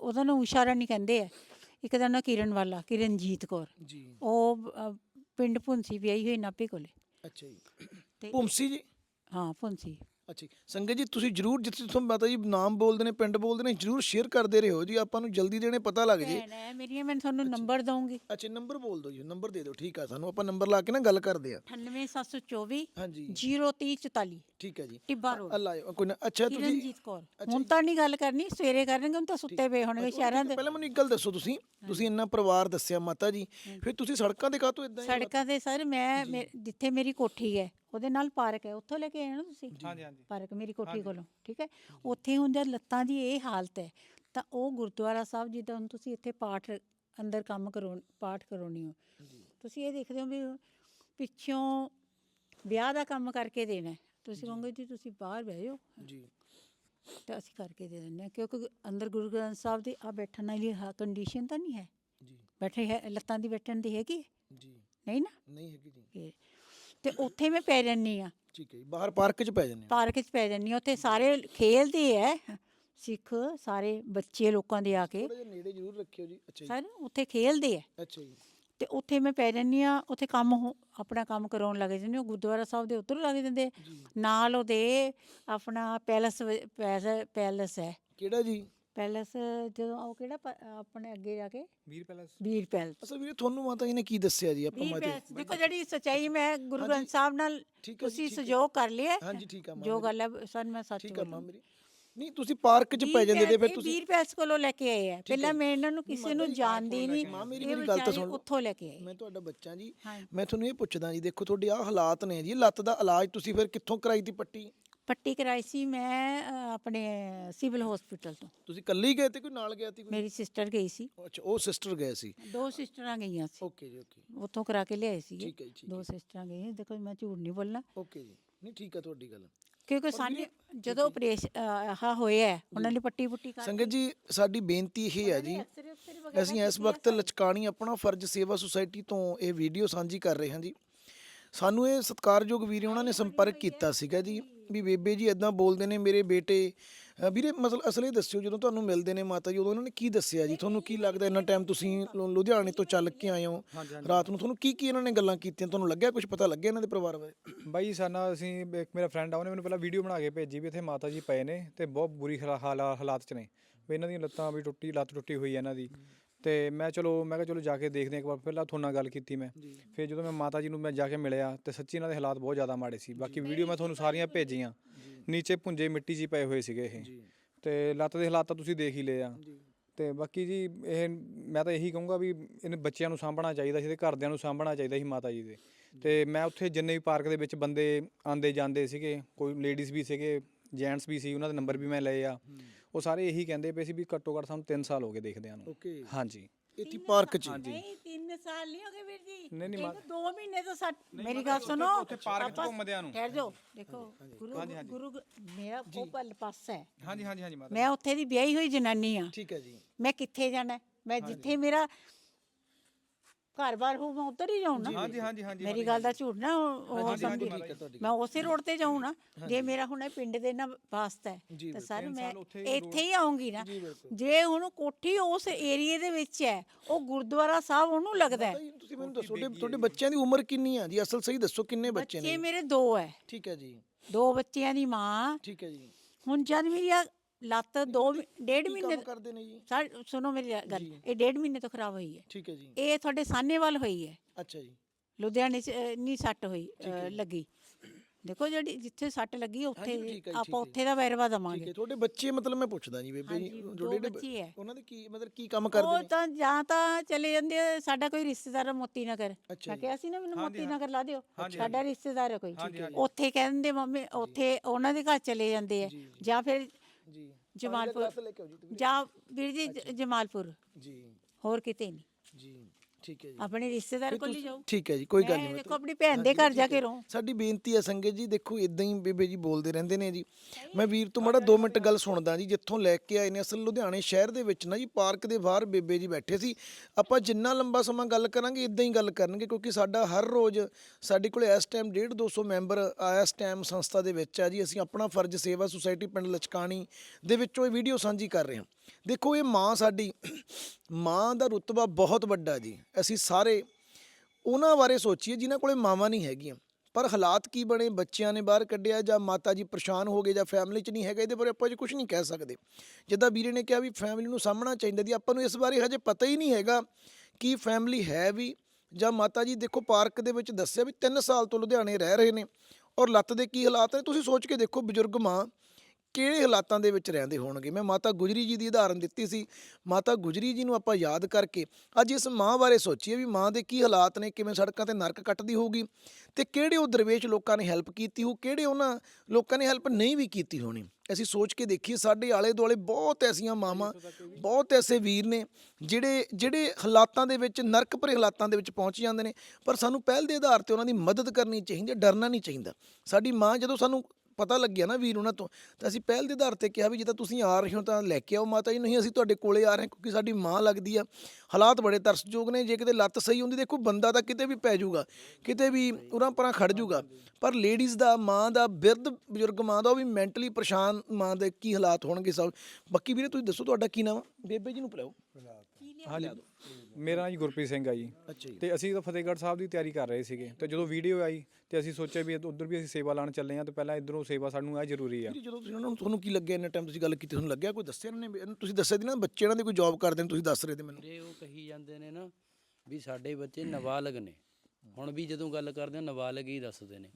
ਉਹਦਾ ਨਾਮ ਊਸ਼ਾ ਰਾਣੀ ਕਹਿੰਦੇ ਆ। ਇੱਕ ਦਾ ਨਾਮ ਕਿਰਨ ਵਾਲਾ ਕਿਰਨਜੀਤ ਕੌਰ। ਜੀ। ਉਹ ਪਿੰਡ ਭੁੰਸੀ ਵਿਆਹੀ ਹੋਈ ਨਾਪੇ ਕੋਲੇ। ਅੱਛਾ ਜੀ। ਤੇ ਭੁੰਸੀ ਜੀ? ਹਾਂ ਭੁੰਸੀ। ਅੱਛਾ ਜੀ। ਸੰਗਤ ਜੀ ਤੁਸੀਂ ਜਰੂਰ ਜਿੱਥੇ ਤੁਹਾਨੂੰ ਮਾਤਾ ਜੀ ਨਾਮ ਬੋਲਦੇ ਨੇ ਪਿੰਡ ਬੋਲਦੇ ਨੇ ਜਰੂਰ ਸ਼ੇਅਰ ਕਰਦੇ ਰਹੋ ਜੀ। ਆਪਾਂ ਨੂੰ ਜਲਦੀ ਦੇਣੇ ਪਤਾ ਲੱਗ ਜੇ। ਭੈਣ ਹੈ ਮੈਂ ਤੁਹਾਨੂੰ ਨੰਬਰ ਦਊਂਗੀ। ਅੱਛਾ ਨੰਬਰ ਬੋਲ ਦਿਓ ਜੀ ਨੰਬਰ ਦੇ ਦਿਓ ਠੀਕ ਆ ਸਾਨੂੰ। ਆਪਾਂ ਨੰਬਰ ਲਾ ਕੇ ਨਾ ਗੱਲ ਕਰਦੇ ਆ 98724 ਹਾਂਜੀ। 0344 ਠੀਕ ਹੈ ਜੀ। ਟਿੱਬਾ ਰੋਡ। ਅੱਲਾ ਕੋਈ ਨਾ। ਅੱਛਾ ਤੁਸੀਂ ਕਿਰਨਜੀਤ ਕੌਰ। ਹੁਣ ਤਾਂ ਨਹੀਂ ਗੱਲ ਕਰਨੀ ਸਵੇਰੇ ਕਰਨਗੇ ਹੁਣ ਤਾਂ ਸੁੱਤੇ ਪਏ ਹੋਣਗੇ ਸ਼ਹਿਰਾਂ ਦੇ। ਪਹਿਲਾਂ ਮੈਨੂੰ ਇੱਕ ਗੱਲ ਦੱਸੋ ਤੁਸੀਂ। ਤੁਸੀਂ ਇੰਨਾ ਪਰਿਵਾਰ ਦੱਸਿਆ ਮਾਤਾ ਜੀ। ਫਿਰ ਤੁਸੀਂ ਸੜਕਾਂ ਤੇ ਕਾਹਤੋਂ ਇਦਾਂ ਸੜਕਾਂ ਤੇ ਸਰ ਮੈਂ ਮੇ- ਜਿੱਥੇ ਮੇਰੀ ਕੋਠੀ ਹੈ ਉਹਦੇ ਨਾਲ ਪਾਰਕ ਹੈ। ਉੱਥੋਂ ਲੈ ਕੇ ਆਏ ਨਾ ਤੁਸੀਂ? ਹਾਂਜੀ ਹਾਂਜੀ। ਪਾਰਕ ਮੇਰੀ ਕੋਠੀ ਕੋਲੋਂ ਠੀਕ ਹੈ? ਉੱਥੇ ਹੁਣ ਜਦ ਲੱਤਾਂ ਦੀ ਇਹ ਹਾਲਤ ਹੈ ਤਾਂ ਉਹ ਗੁਰਦੁਆਰਾ ਸਾਹਿਬ ਜਿੱਦਾਂ ਹੁਣ ਤੁਸੀਂ ਇੱਥੇ ਪਾਠ ਅੰਦਰ ਕੰਮ ਕਰੋ ਪਾਠ ਕਰਾਉਣੀ ਹੋ ਤੁਸੀਂ ਇਹ ਦੇਖਦੇ ਹੋ ਵੀ ਪਿੱਛੋਂ ਵਿਆਹ ਦਾ ਕੰਮ ਕਰਕੇ ਦੇਣਾ। ਤੁਸੀਂ ਕਹੋਗੇ ਜੀ ਤੁਸੀਂ ਬਾਹਰ ਬਹਿ ਜਾਓ। ਜੀ। ਤਾਂ ਅਸੀਂ ਕਰਕੇ ਦੇ ਦਿੰਦੇ ਹਾਂ ਕਿਉਂਕਿ ਅੰਦਰ ਗੁਰੂ ਗ੍ਰੰਥ ਸਾਹਿਬ ਦੀ ਆ ਬੈਠਣ ਵਾਲੀ ਕੰਡੀਸ਼ਨ ਤਾਂ ਨਹੀਂ ਹੈ। ਜੀ। ਬੈਠੇ ਹੈ ਲੱਤਾਂ ਦੀ ਬੈਠਣ ਦੀ ਹੈਗੀ? ਜੀ। ਨਹੀਂ ਨਾ? ਨਹੀਂ ਹੈਗੀ ਜੀ। ਤੇ ਉੱਥੇ ਮੈਂ ਪੈ ਰਹਿੰਦੀ ਆ ਠੀਕ ਹੈ ਜੀ ਬਾਹਰ ਪਾਰਕ 'ਚ ਪੈ ਜਾਂਦੇ ਹੋ? ਪਾਰਕ 'ਚ ਪੈ ਜਾਂਦੀ ਹਾਂ ਉੱਥੇ ਸਾਰੇ ਖੇਲਦੇ ਐ ਸਿੱਖ ਸਾਰੇ ਬੱਚੇ ਲੋਕਾਂ ਦੇ ਆ ਕੇ। ਥੋੜਾ ਜਿਹਾ ਨੇੜੇ ਜ਼ਰੂਰ ਰੱਖਿਓ ਜੀ ਅੱਛਾ ਜੀ। ਸਾਰੇ ਉੱਥੇ ਖੇਲਦੇ ਐ ਅੱਛਾ ਜੀ। ਤੇ ਉੱਥੇ ਮੈਂ ਪੈ ਜਾਂਦੀ ਆ ਉੱਥੇ ਕੰਮ ਹੋ- ਆਪਣਾ ਕੰਮ ਕਰਾਉਣ ਲੱਗ ਜਾਂਦੀ ਹਾਂ। ਉਹ ਗੁਰਦੁਆਰਾ ਸਾਹਿਬ ਦੇ ਉੱਧਰ ਲੱਗ ਜਾਂਦੇ ਆ। ਜੀ। ਨਾਲ ਉਹਦੇ ਆਪਣਾ ਪੈਲਸ ਵ- ਪੈਸ- ਪੈਲਸ ਹੈ। ਕਿਹੜਾ ਜੀ? ਪੈਲਸ ਜਦੋਂ ਉਹ ਕਿਹੜਾ ਪ- ਆਪਣੇ ਅੱਗੇ ਜਾ ਕੇ? ਵੀਰ ਪੈਲਸ। ਵੀਰ ਪੈਲਸ। ਅਸਲ ਵੀਰੇ ਤੁਹਾਨੂੰ ਮਾਤਾ ਜੀ ਨੇ ਕੀ ਦੱਸਿਆ ਜੀ ਆਪਾਂ ਵੀਰ ਮਾਤੇ ਪੈਲਸ ਦੇਖੋ ਜਿਹੜੀ ਸਚਾਈ ਮੈਂ ਗੁਰੂ ਹਾਂਜੀ। ਗ੍ਰੰਥ ਸਾਹਿਬ ਨਾਲ ਠੀਕ ਹੈ ਜੀ, ਤੁਸੀਂ ਠੀਕ ਹੈ। ਸਹਿਯੋਗ ਕਰ ਲਿਆ ਹਾਂਜੀ ਠੀਕ ਆ ਮਾਂ ਜੋ ਮੇਰੀ, ਗੱਲ ਹੈ ਸਨ ਮੈਂ ਸੱਚ ਠੀਕ ਆ ਮਾਂ ਬੋਲੂੰ। ਮੇਰੀ ਨਹੀਂ ਤੁਸੀਂ ਪਾਰਕ 'ਚ ਪੈ ਵੀਰ ਜਾਂਦੇ ਤੇ ਪੈਲਸ- ਫਿਰ ਇਹ ਤੁਸੀਂ ਵੀਰ ਪੈਲਸ ਕੋਲੋਂ ਲੈ ਕੇ ਆਏ ਆ। ਪਹਿਲਾਂ। ਮੈਂ ਇਹਨਾਂ ਨੂੰ ਕਿਸੇ ਨੂੰ ਜਾਣਦੀ ਨਹੀਂ। ਮਾਂ ਮੇਰੀ ਇਹ ਮੇਰੀ ਗੱਲ ਤਾਂ ਵਿਚਾਰੇ ਸੁਣ। ਲਓ ਉੱਥੋਂ ਲੈ ਕੇ ਆਏ ਮੈਂ ਤੁਹਾਡਾ ਬੱਚਾ ਜੀ। ਹਾਂਜੀ। ਮੈਂ ਤੁਹਾਨੂੰ ਇਹ ਪੁੱਛਦਾ ਜੀ ਦੇਖੋ ਤੁਹਾਡੇ ਆਹ ਹਾਲਾਤ ਨੇ ਜੀ ਲੱਤ ਦਾ ਇਲਾਜ ਤੁਸੀਂ ਫਿਰ ਕਿੱਥੋਂ ਕਰਾਈ ਤੀ ਪੱਟੀ? ਪੱਟੀ ਕਰਾਈ ਸੀ ਮੈਂ ਅ, ਆਪਣੇ ਸਿਵਲ ਹਸਪੀਟਲ ਤੋਂ। ਤੁਸੀਂ ਇਕੱਲੇ ਹੀ ਗਏ ਤੇ ਕੋਈ ਨਾਲ ਗਿਆ ਕੋਈ? ਮੇਰੀ ਸਿਸਟਰ ਗਈ ਸੀ। ਅੱਛਾ ਉਹ ਸਿਸਟਰ ਗਏ ਸੀ। ਦੋ ਸਿਸਟਰਾਂ ਗਈਆਂ ਸੀ। ਓਕੇ ਜੀ ਓਕੇ। ਉੱਥੋਂ ਕਰਾ ਕੇ ਲਿਆਏ ਸੀ। ਠੀਕ ਹੈ ਜੀ, ਠੀਕ ਦੋ ਸਿਸਟਰਾਂ ਗਈਆਂ ਦੇਖੋ ਮੈਂ ਝੂਠ ਨਹੀਂ ਬੋਲਣਾ। ਓਕੇ ਜੀ। ਨਹੀਂ ਠੀਕ ਆ ਤੁਹਾਡੀ ਗੱਲ। ਕਿਉਂਕਿ ਸਾਨੂੰ ਜਦੋਂ ਆਪਰੇਸ਼ਨ ਆਹ ਹੋਇਆ ਹੈ, ਉਹਨਾਂ ਨੇ ਪੱਟੀ ਪੁੱਟੀ ਕਰ ਸੰਗਤ ਜੀ ਸਾਡੀ ਬੇਨਤੀ ਇਹ ਹੈ ਜੀ ਅਸੀਂ ਇਸ ਵਕਤ ਲਚਕਾਣੀ ਆਪਣਾ ਫਰਜ਼ ਸੇਵਾ ਸੁਸਾਇਟੀ ਤੋਂ ਇਹ ਵੀਡੀਓ ਸਾਂਝੀ ਕਰ ਰਹੇ ਹਾਂ ਜੀ। ਸਾਨੂੰ ਇਹ ਸਤਿਕਾਰਯੋਗ ਵੀਰੇ ਉਹਨਾਂ ਨੇ ਸੰਪਰਕ ਕੀਤਾ ਸੀਗਾ ਜੀ ਵੀ ਬੇਬੇ ਜੀ ਇਦਾਂ ਬੋਲਦੇ ਨੇ ਮੇਰੇ ਬੇਟੇ। ਵੀਰੇ ਮਤਲਬ ਅਸਲ ਦੱਸਿਓ ਜਦੋਂ ਤੁਹਾਨੂੰ ਮਿਲਦੇ ਨੇ ਮਾਤਾ ਜੀ ਉਦੋਂ ਉਹਨਾਂ ਨੇ ਕੀ ਦੱਸਿਆ ਜੀ? ਤੁਹਾਨੂੰ ਕੀ ਲੱਗਦਾ ਇੰਨਾ ਟਾਈਮ ਤੁਸੀਂ ਲੁ- ਲੁਧਿਆਣੇ ਤੋਂ ਚੱਲ ਕੇ ਆਏ ਹੋ? ਰਾਤ ਨੂੰ ਤੁਹਾਨੂੰ ਕੀ ਕੀ ਇਹਨਾਂ ਨੇ ਗੱਲਾਂ ਕੀਤੀਆਂ? ਤੁਹਾਨੂੰ ਲੱਗਿਆ ਕੁਝ ਪਤਾ ਲੱਗਿਆ ਇਹਨਾਂ ਦੇ ਪਰਿਵਾਰ ਬਾਰੇ? ਬਾਈ ਸਾਨਾ ਅਸੀਂ ਇੱਕ ਮੇਰਾ ਫਰੈਂਡ ਆ ਉਹਨੇ ਮੈਨੂੰ ਪਹਿਲਾਂ ਵੀਡੀਓ ਬਣਾ ਕੇ ਭੇਜੀ ਵੀ ਇੱਥੇ ਮਾਤਾ ਜੀ ਪਏ ਨੇ ਤੇ ਬਹੁਤ ਬੁਰੀ ਹਾਲਾ- ਹਾਲਾ- ਹਾਲਾਤ 'ਚ ਨੇ। ਵੀ ਇਹਨਾਂ ਦੀਆਂ ਲੱਤਾਂ ਵੀ ਟੁੱਟੀ ਲੱਤ ਟੁੱਟੀ ਹੋਈ ਹੈ ਇਹਨਾਂ ਦੀ। ਤੇ ਮੈਂ ਚਲੋ ਮੈਂ ਕਿਹਾ ਚਲੋ ਜਾ ਕੇ ਦੇਖਦੇ ਹਾਂ ਇੱਕ ਵਾਰ ਪਹਿਲਾਂ ਤੁਹਾਡੇ ਨਾਲ ਗੱਲ ਕੀਤੀ ਮੈਂ। ਫਿਰ ਜਦੋਂ ਮੈਂ ਮਾਤਾ ਜੀ ਨੂੰ ਮੈਂ ਜਾ ਕੇ ਮਿਲਿਆ ਤੇ ਸੱਚੀ ਇਹਨਾਂ ਦੇ ਹਾਲਾਤ ਬਹੁਤ ਜ਼ਿਆਦਾ ਮਾੜੇ ਸੀ। ਬਾਕੀ ਵੀਡੀਓ ਮੈਂ ਤੁਹਾਨੂੰ ਸਾਰੀਆਂ ਭੇਜੀਆਂ। ਨੀਚੇ ਪੁੰਜੇ ਮਿੱਟੀ 'ਚ ਹੀ ਪਏ ਹੋਏ ਸੀਗੇ ਇਹ। ਤੇ ਲੱਤ ਦੇ ਹਾਲਾਤ ਤਾਂ ਤੁਸੀਂ ਦੇਖ ਹੀ ਲਏ ਆ। ਤੇ ਬਾਕੀ ਜੀ ਇਹ ਮੈਂ ਤਾਂ ਇਹੀ ਕਹੂੰਗਾ ਵੀ ਇਹਨੇ ਬੱਚਿਆਂ ਨੂੰ ਸਾਂਭਣਾ ਚਾਹੀਦਾ ਸੀ ਤੇ ਘਰਦਿਆਂ ਨੂੰ ਸਾਂਭਣਾ ਚਾਹੀਦਾ ਸੀ ਮਾਤਾ ਜੀ ਦੇ। ਤੇ ਮੈਂ ਉੱਥੇ ਜਿੰਨੇ ਵੀ ਪਾਰਕ ਦੇ ਵਿੱਚ ਬੰਦੇ ਆਂਦੇ ਜਾਂਦੇ ਸੀਗੇ ਕੋਈ ਲੇਡੀਜ਼ ਵੀ ਸੀਗੇ ਜੈਂਟਸ ਵੀ ਸੀ ਉਹਨਾਂ ਦੇ ਨੰਬਰ ਵੀ ਮੈਂ ਲਏ ਆ। ਉਹ ਸਾਰੇ ਇਹੀ ਕਹਿੰਦੇ ਪਏ ਸੀ ਵੀ ਘੱਟੋ ਘੱਟ ਸਾਨੂੰ 3 ਸਾਲ ਹੋ ਗਏ ਦੇਖਦਿਆਂ ਨੂੰ। ਓਕੇ। ਹਾਂਜੀ। ਇੱਥੇ ਪਾਰਕ 'ਚ? ਨਹੀਂ 3 ਸਾਲ ਨਹੀਂ ਹੋ ਗਏ ਵੀਰ ਜੀ। ਨਹੀਂ, ਨਹੀਂ, ਇਹਨੂੰ ਦੋ ਮਹੀਨੇ ਤੋਂ ਸੱਟ ਮੇਰੀ ਗੱਲ ਸੁਣੋ। ਉੱਥੇ ਪਾਰਕ 'ਚ ਘੁੰਮਦਿਆਂ ਨੂੰ। ਠਹਿਰ ਜਾਓ ਦੇਖੋ ਗੁਰੂ ਗੁਰੂ ਮੇਰਾ ਉਹ ਪਲ ਪਾਸਾ ਹੈ। ਹਾਂਜੀ ਹਾਂਜੀ ਹਾਂਜੀ ਮਾਤਾ ਮੈਂ ਉੱਥੇ ਦੀ ਵਿਆਹੀ ਹੋਈ ਜਨਾਨੀ ਆ ਠੀਕ ਹੈ ਜੀ। ਮੈਂ ਕਿੱਥੇ ਜਾਣਾ? ਮੈਂ ਜਿੱਥੇ ਮੇਰਾ ਘਰ-ਬਾਰ ਹੋ ਮੈਂ ਉੱਧਰ ਹੀ ਜਾਉਂ ਨਾ ਹਾਂਜੀ ਹਾਂਜੀ ਹਾਂਜੀ ਮੇਰੀ ਗੱਲ ਦਾ ਝੂਠ ਨਾ ਉਹ ਸਮਝੀ। ਮੈਂ ਉਸੇ ਰੋਡ ਤੇ ਜਾਉਂ ਨਾ ਜੇ ਮੇਰਾ ਹੁਣ ਇਹ ਪਿੰਡ ਦੇ ਨਾ ਵਾਸਤਾ ਹੈ ਤਾਂ ਸਰ ਮੈਂ ਇੱਥੇ ਹੀ ਆਉਂਗੀ ਨਾ। ਜੇ ਹੁਣ ਕੋਠੀ ਉਸ ਏਰੀਏ ਦੇ ਵਿੱਚ ਹੈ ਉਹ ਗੁਰਦੁਆਰਾ ਸਾਹਿਬ ਉਹਨੂੰ ਲੱਗਦਾ ਹੈ। ਤੁਸੀਂ ਮੈਨੂੰ ਦੱਸੋ ਤੁਹਾਡੇ ਤੁਹਾਡੇ ਬੱਚਿਆਂ ਦੀ ਉਮਰ ਕਿੰਨੀ ਆ? ਜੀ ਅਸਲ ਸਹੀ ਦੱਸੋ ਕਿੰਨੇ ਬੱਚੇ ਬੱਚੇ ਨੇ ਮੇਰੇ ਦੋ ਹੈ। ਠੀਕ ਹੈ ਜੀ। ਦੋ ਬੱਚਿਆਂ ਦੀ ਮਾਂ। ਠੀਕ ਹੈ ਜੀ। ਹੁਣ ਜਦ ਮੇਰੀ ਲੱਤ ਦੋ ਡੇਢ ਕੀ ਮਹੀਨੇ ਕੰਮ ਕਰਦੇ ਨੇ ਜੀ? ਸਰ ਸੁਣੋ ਮੇਰੀ ਗੱਲ ਇਹ ਡੇਢ ਮਹੀਨੇ ਤੋਂ ਖਰਾਬ ਹੋਈ ਹੈ। ਠੀਕ ਹੈ ਜੀ। ਇਹ ਤੁਹਾਡੇ ਸਾਹਨੇਵਾਲ ਹੋਈ ਹੈ। ਅੱਛਾ ਜੀ। ਲੁਧਿਆਣੇ ਚ ਨਹੀਂ ਸੱਟ ਹੋਈ ਲੱਗੀ। ਦੇਖੋ ਜਿਹੜੀ ਜਿੱਥੇ ਸੱਟ ਲੱਗੀ ਉੱਥੇ ਠੀਕ ਹੈ ਜੀ, ਠੀਕ ਆਪਾਂ ਹੈ। ਉੱਥੇ ਦਾ ਵੇਰਵਾ ਠੀਕ ਦਵਾਂਗੇ। ਹੈ ਤੁਹਾਡੇ ਬੱਚੇ ਮਤਲਬ ਮੈਂ ਪੁੱਛਦਾ ਜੀ ਬੇਬੇ ਜੀ ਹਾਂਜੀ, ਦੋ ਬੱਚੇ ਹੈ। ਉਹਨਾਂ ਦੇ ਕੀ ਮਤਲਬ ਕੀ ਕੰਮ ਕਰਦੇ ਉਹ ਨੇ? ਤਾਂ ਜਾਂ ਤਾਂ ਚਲੇ ਜਾਂਦੇ ਆ, ਸਾਡਾ ਕੋਈ ਰਿਸ਼ਤੇਦਾਰ ਆ ਮੋਤੀ ਨਗਰ ਅੱਛਾ ਮੈਂ ਜੀ। ਕਿਹਾ ਸੀ ਨਾ ਮੈਨੂੰ ਮੋਤੀ ਨਗਰ ਲਾ ਦਿਓ। ਸਾਡਾ ਰਿਸ਼ਤੇਦਾਰ ਹੈ ਕੋਈ। ਉੱਥੇ ਕਹਿੰਦੇ ਮੰਮੀ ਉੱਥੇ ਉਹਨਾਂ ਦੇ ਘਰ ਚਲੇ ਜਾਂਦੇ ਆ। ਜਾਂ ਫਿਰ ਜੀ। ਜਮਾਲਪੁਰ। ਗਲਾਸ ਲੈ ਕੇ ਆਓ ਜੀ ਵੀਰ ਜੀ ਜ- ਜਮਾਲਪੁਰ। ਜੀ। ਹੋਰ ਕਿਤੇ ਨਹੀਂ। ਜੀ। ਠੀਕ ਹੈ ਜੀ। ਆਪਣੇ ਰਿਸ਼ਤੇਦਾਰ ਕੋਲ ਹੀ ਜਾਓ। ਠੀਕ ਹੈ ਜੀ ਕੋਈ ਗੱਲ ਨਹੀਂ ਦੇਖੋ ਆਪਣੀ ਭੈਣ ਦੇ ਘਰ ਜਾ ਕੇ ਰਹੋ। ਸਾਡੀ ਬੇਨਤੀ ਹੈ ਸੰਗਤ ਜੀ ਦੇਖੋ ਇਦਾਂ ਹੀ ਬੇਬੇ ਜੀ ਬੋਲਦੇ ਰਹਿੰਦੇ ਨੇ ਜੀ। ਮੈਂ ਵੀਰ ਤੋਂ ਮਾੜਾ 2 ਮਿੰਟ ਗੱਲ ਸੁਣਦਾ ਜੀ ਜਿੱਥੋਂ ਲੈ ਕੇ ਆਏ ਨੇ ਅਸਲ ਲੁਧਿਆਣੇ ਸ਼ਹਿਰ ਦੇ ਵਿੱਚ ਨਾ ਜੀ ਪਾਰਕ ਦੇ ਬਾਹਰ ਬੇਬੇ ਜੀ ਬੈਠੇ ਸੀ। ਆਪਾਂ ਜਿੰਨਾ ਲੰਬਾ ਸਮਾਂ ਗੱਲ ਕਰਾਂਗੇ ਇਦਾਂ ਹੀ ਗੱਲ ਕਰਨਗੇ ਕਿਉਂਕਿ ਸਾਡਾ ਹਰ ਰੋਜ਼ ਸਾਡੇ ਕੋਲ ਇਸ ਟਾਈਮ 1.5 200 ਮੈਂਬਰ ਇਸ ਟਾਈਮ ਸੰਸਥਾ ਦੇ ਵਿੱਚ ਆ ਜੀ। ਅਸੀਂ ਆਪਣਾ ਫਰਜ਼ ਸੇਵਾ ਸੁਸਾਇਟੀ ਪਿੰਡ ਲਚਕਾਣੀ ਦੇ ਵਿੱਚੋਂ ਇਹ ਵੀਡੀਓ ਸਾਂਝੀ ਕਰ ਰਹੇ ਹਾਂ। ਦੇਖੋ, ਇਹ ਮਾਂ ਸਾਡੀ, ਮਾਂ ਦਾ ਰੁਤਬਾ ਬਹੁਤ ਵੱਡਾ ਜੀ। ਅਸੀਂ ਸਾਰੇ ਉਹਨਾਂ ਬਾਰੇ ਸੋਚੀਏ ਜਿਨ੍ਹਾਂ ਕੋਲੇ ਮਾਵਾਂ ਨਹੀਂ ਹੈਗੀਆਂ। ਪਰ ਹਾਲਾਤ ਕੀ ਬਣੇ? ਬੱਚਿਆਂ ਨੇ ਬਾਹਰ ਕੱਢਿਆ ਜਾਂ ਮਾਤਾ ਜੀ ਪਰੇਸ਼ਾਨ ਹੋ ਗਏ ਜਾਂ ਫੈਮਿਲੀ 'ਚ ਨਹੀਂ ਹੈਗਾ, ਇਹਦੇ ਬਾਰੇ ਆਪਾਂ ਜੀ ਕੁਝ ਨਹੀਂ ਕਹਿ ਸਕਦੇ। ਜਿੱਦਾਂ ਵੀਰੇ ਨੇ ਕਿਹਾ ਵੀ ਫੈਮਿਲੀ ਨੂੰ ਸਾਹਮਣਾ ਚਾਹੀਦਾ ਦੀ ਆਪਾਂ ਨੂੰ ਇਸ ਬਾਰੇ ਹਜੇ ਪਤਾ ਹੀ ਨਹੀਂ ਹੈਗਾ ਕਿ ਫੈਮਿਲੀ ਹੈ ਵੀ ਜਾਂ ਮਾਤਾ ਜੀ ਦੇਖੋ, ਪਾਰਕ ਦੇ ਵਿੱਚ ਦੱਸਿਆ ਵੀ 3 ਸਾਲ ਤੋਂ ਲੁਧਿਆਣੇ ਰਹਿ ਰਹੇ ਨੇ। ਔਰ ਲੱਤ ਦੇ ਕੀ ਹਾਲਾਤ ਨੇ? ਤੁਸੀਂ ਸੋਚ ਕੇ ਦੇਖੋ, ਬਜ਼ੁਰਗ ਮਾਂ ਕਿਹੜੇ ਹਾਲਾਤਾਂ ਦੇ ਵਿੱਚ ਰਹਿੰਦੇ ਹੋਣਗੇ? ਮੈਂ ਮਾਤਾ ਗੁਜਰੀ ਜੀ ਦੀ ਉਦਾਹਰਨ ਦਿੱਤੀ ਸੀ। ਮਾਤਾ ਗੁਜਰੀ ਜੀ ਨੂੰ ਆਪਾਂ ਯਾਦ ਕਰਕੇ ਅੱਜ ਇਸ ਮਾਂ ਬਾਰੇ ਸੋਚੀਏ ਵੀ ਮਾਂ ਦੇ ਕੀ ਹਾਲਾਤ ਨੇ, ਕਿਵੇਂ ਸੜਕਾਂ ਤੇ ਨਰਕ ਕੱਟਦੀ ਹੋਊਗੀ ਤੇ ਕਿਹੜੇ ਉਹ ਦਰਵੇਸ਼ ਲੋਕਾਂ ਨੇ ਹੈਲਪ ਕੀਤੀ ਹੋ ਕਿਹੜੇ ਉਹਨਾਂ ਲੋਕਾਂ ਨੇ ਹੈਲਪ ਨਹੀਂ ਵੀ ਕੀਤੀ ਹੋਣੀ। ਅਸੀਂ ਸੋਚ ਕੇ ਦੇਖੀਏ, ਸਾਡੇ ਆਲੇ ਦੁਆਲੇ ਬਹੁਤ ਐਸੀਆਂ ਮਾਵਾਂ, ਬਹੁਤ ਐਸੇ ਵੀਰ ਨੇ ਜਿਹੜੇ ਜਿਹੜੇ ਹਾਲਾਤਾਂ ਦੇ ਵਿੱਚ, ਨਰਕ ਭਰੇ ਹਾਲਾਤਾਂ ਦੇ ਵਿੱਚ ਪਹੁੰਚ ਜਾਂਦੇ ਨੇ, ਪਰ ਸਾਨੂੰ ਪਹਿਲ ਦੇ ਆਧਾਰ ਤੇ ਉਹਨਾਂ ਦੀ ਮਦਦ ਕਰਨੀ ਚਾਹੀਦੀ ਹੈ, ਡਰਨਾ ਨਹੀਂ ਚਾਹੀਦਾ। ਸਾਡੀ ਮਾਂ ਜਦੋਂ ਸਾਨੂੰ ਪਤਾ ਲੱਗਿਆ ਨਾ ਵੀਰ ਉਹਨਾਂ ਤੋਂ ਤਾਂ ਅਸੀਂ ਪਹਿਲ ਦੇ ਆਧਾਰ ਤੇ ਕਿਹਾ ਵੀ ਜੇ ਤਾਂ ਤੁਸੀਂ ਆ ਰਹੇ ਹੋ ਤਾਂ ਲੈ ਕੇ ਆਓ ਮਾਤਾ ਜੀ ਨਹੀਂ ਅਸੀਂ ਤੁਹਾਡੇ ਕੋਲੇ ਆ ਰਹੇ ਹਾਂ ਕਿਉਂਕਿ ਸਾਡੀ ਮਾਂ ਲੱਗਦੀ ਆ। ਹਾਲਾਤ ਬੜੇ ਤਰਸਯੋਗ ਨੇ ਜੇ ਕਿਤੇ ਲੱਤ ਸਹੀ ਹੁੰਦੀ ਦੇਖੋ ਬੰਦਾ ਤਾਂ ਕਿਤੇ ਵੀ ਪੈ ਜਾਊਗਾ ਕਿਤੇ ਵੀ ਉਰਾਂ ਪਰਾਂ ਖੜ ਜਾਊਗਾ। ਪਰ ਲੇਡੀਜ਼ ਦਾ ਮਾਂ ਦਾ ਬਿਰਧ ਬਜ਼ੁਰਗ ਮਾਂ ਦਾ ਉਹ ਵੀ ਮੈਂਟਲੀ ਪਰੇਸ਼ਾਨ ਮਾਂ ਦੇ ਕੀ ਹਾਲਾਤ ਹੋਣਗੇ ਸਭ। ਬਾਕੀ ਵੀਰੇ ਤੁਸੀਂ ਦੱਸੋ ਤੁਹਾਡਾ ਕੀ ਨਾਮ ਆ? ਬੇਬੇ ਜੀ ਨੂੰ ਪਿਲਾਓ ਹਾਂਜੀ। ਮੇਰਾ ਜੀ ਗੁਰਪ੍ਰੀਤ ਸਿੰਘ ਆ ਜੀ। ਅੱਛਾ ਜੀ। ਤੇ ਅਸੀਂ ਤਾਂ ਫਤਿਹਗੜ੍ਹ ਸਾਹਿਬ ਦੀ ਤਿਆਰੀ ਕਰ ਰਹੇ ਸੀਗੇ। ਤੇ ਜਦੋਂ ਵੀਡੀਓ ਆਈ ਤੇ ਅਸੀਂ ਸੋਚਿਆ ਵੀ ਉਧਰ ਵੀ ਅਸੀਂ ਸੇਵਾ ਲਾਣ ਚੱਲੇ ਆ ਤੇ ਪਹਿਲਾਂ ਇਧਰੋਂ ਸੇਵਾ ਸਾਨੂੰ ਆ ਜ਼ਰੂਰੀ ਆ। ਜਦੋਂ ਤੁਸੀਂ ਉਹਨਾਂ ਨੂੰ ਤੁਹਾਨੂੰ ਕੀ ਲੱਗਿਆ ਇੰਨੇ ਟਾਈਮ ਤੁਸੀਂ ਗੱਲ ਕੀਤੀ ਤੁਹਾਨੂੰ ਲੱਗਿਆ ਕੋਈ ਦੱਸਿਆ ਇਹਨਾਂ ਨੇ ਤੁਸੀਂ ਦੱਸਿਆ ਦੀ ਨਾ ਬੱਚੇ ਇਹਨਾਂ ਦੇ ਕੋਈ ਜੌਬ ਕਰਦੇ ਨੇ ਤੁਸੀਂ ਦੱਸ ਰਹੇ ਤੇ ਮੈਨੂੰ। ਜੇ ਉਹ ਕਹੀ ਜਾਂਦੇ ਨੇ ਨਾ ਵੀ ਸਾਡੇ ਬੱਚੇ ਨਾਬਾਲਗ ਨੇ। ਹੁਣ ਵੀ ਜਦੋਂ ਗੱਲ ਕਰਦੇ ਆ ਨਾਬਾਲਗ ਹੀ ਦੱਸਦੇ ਨੇ।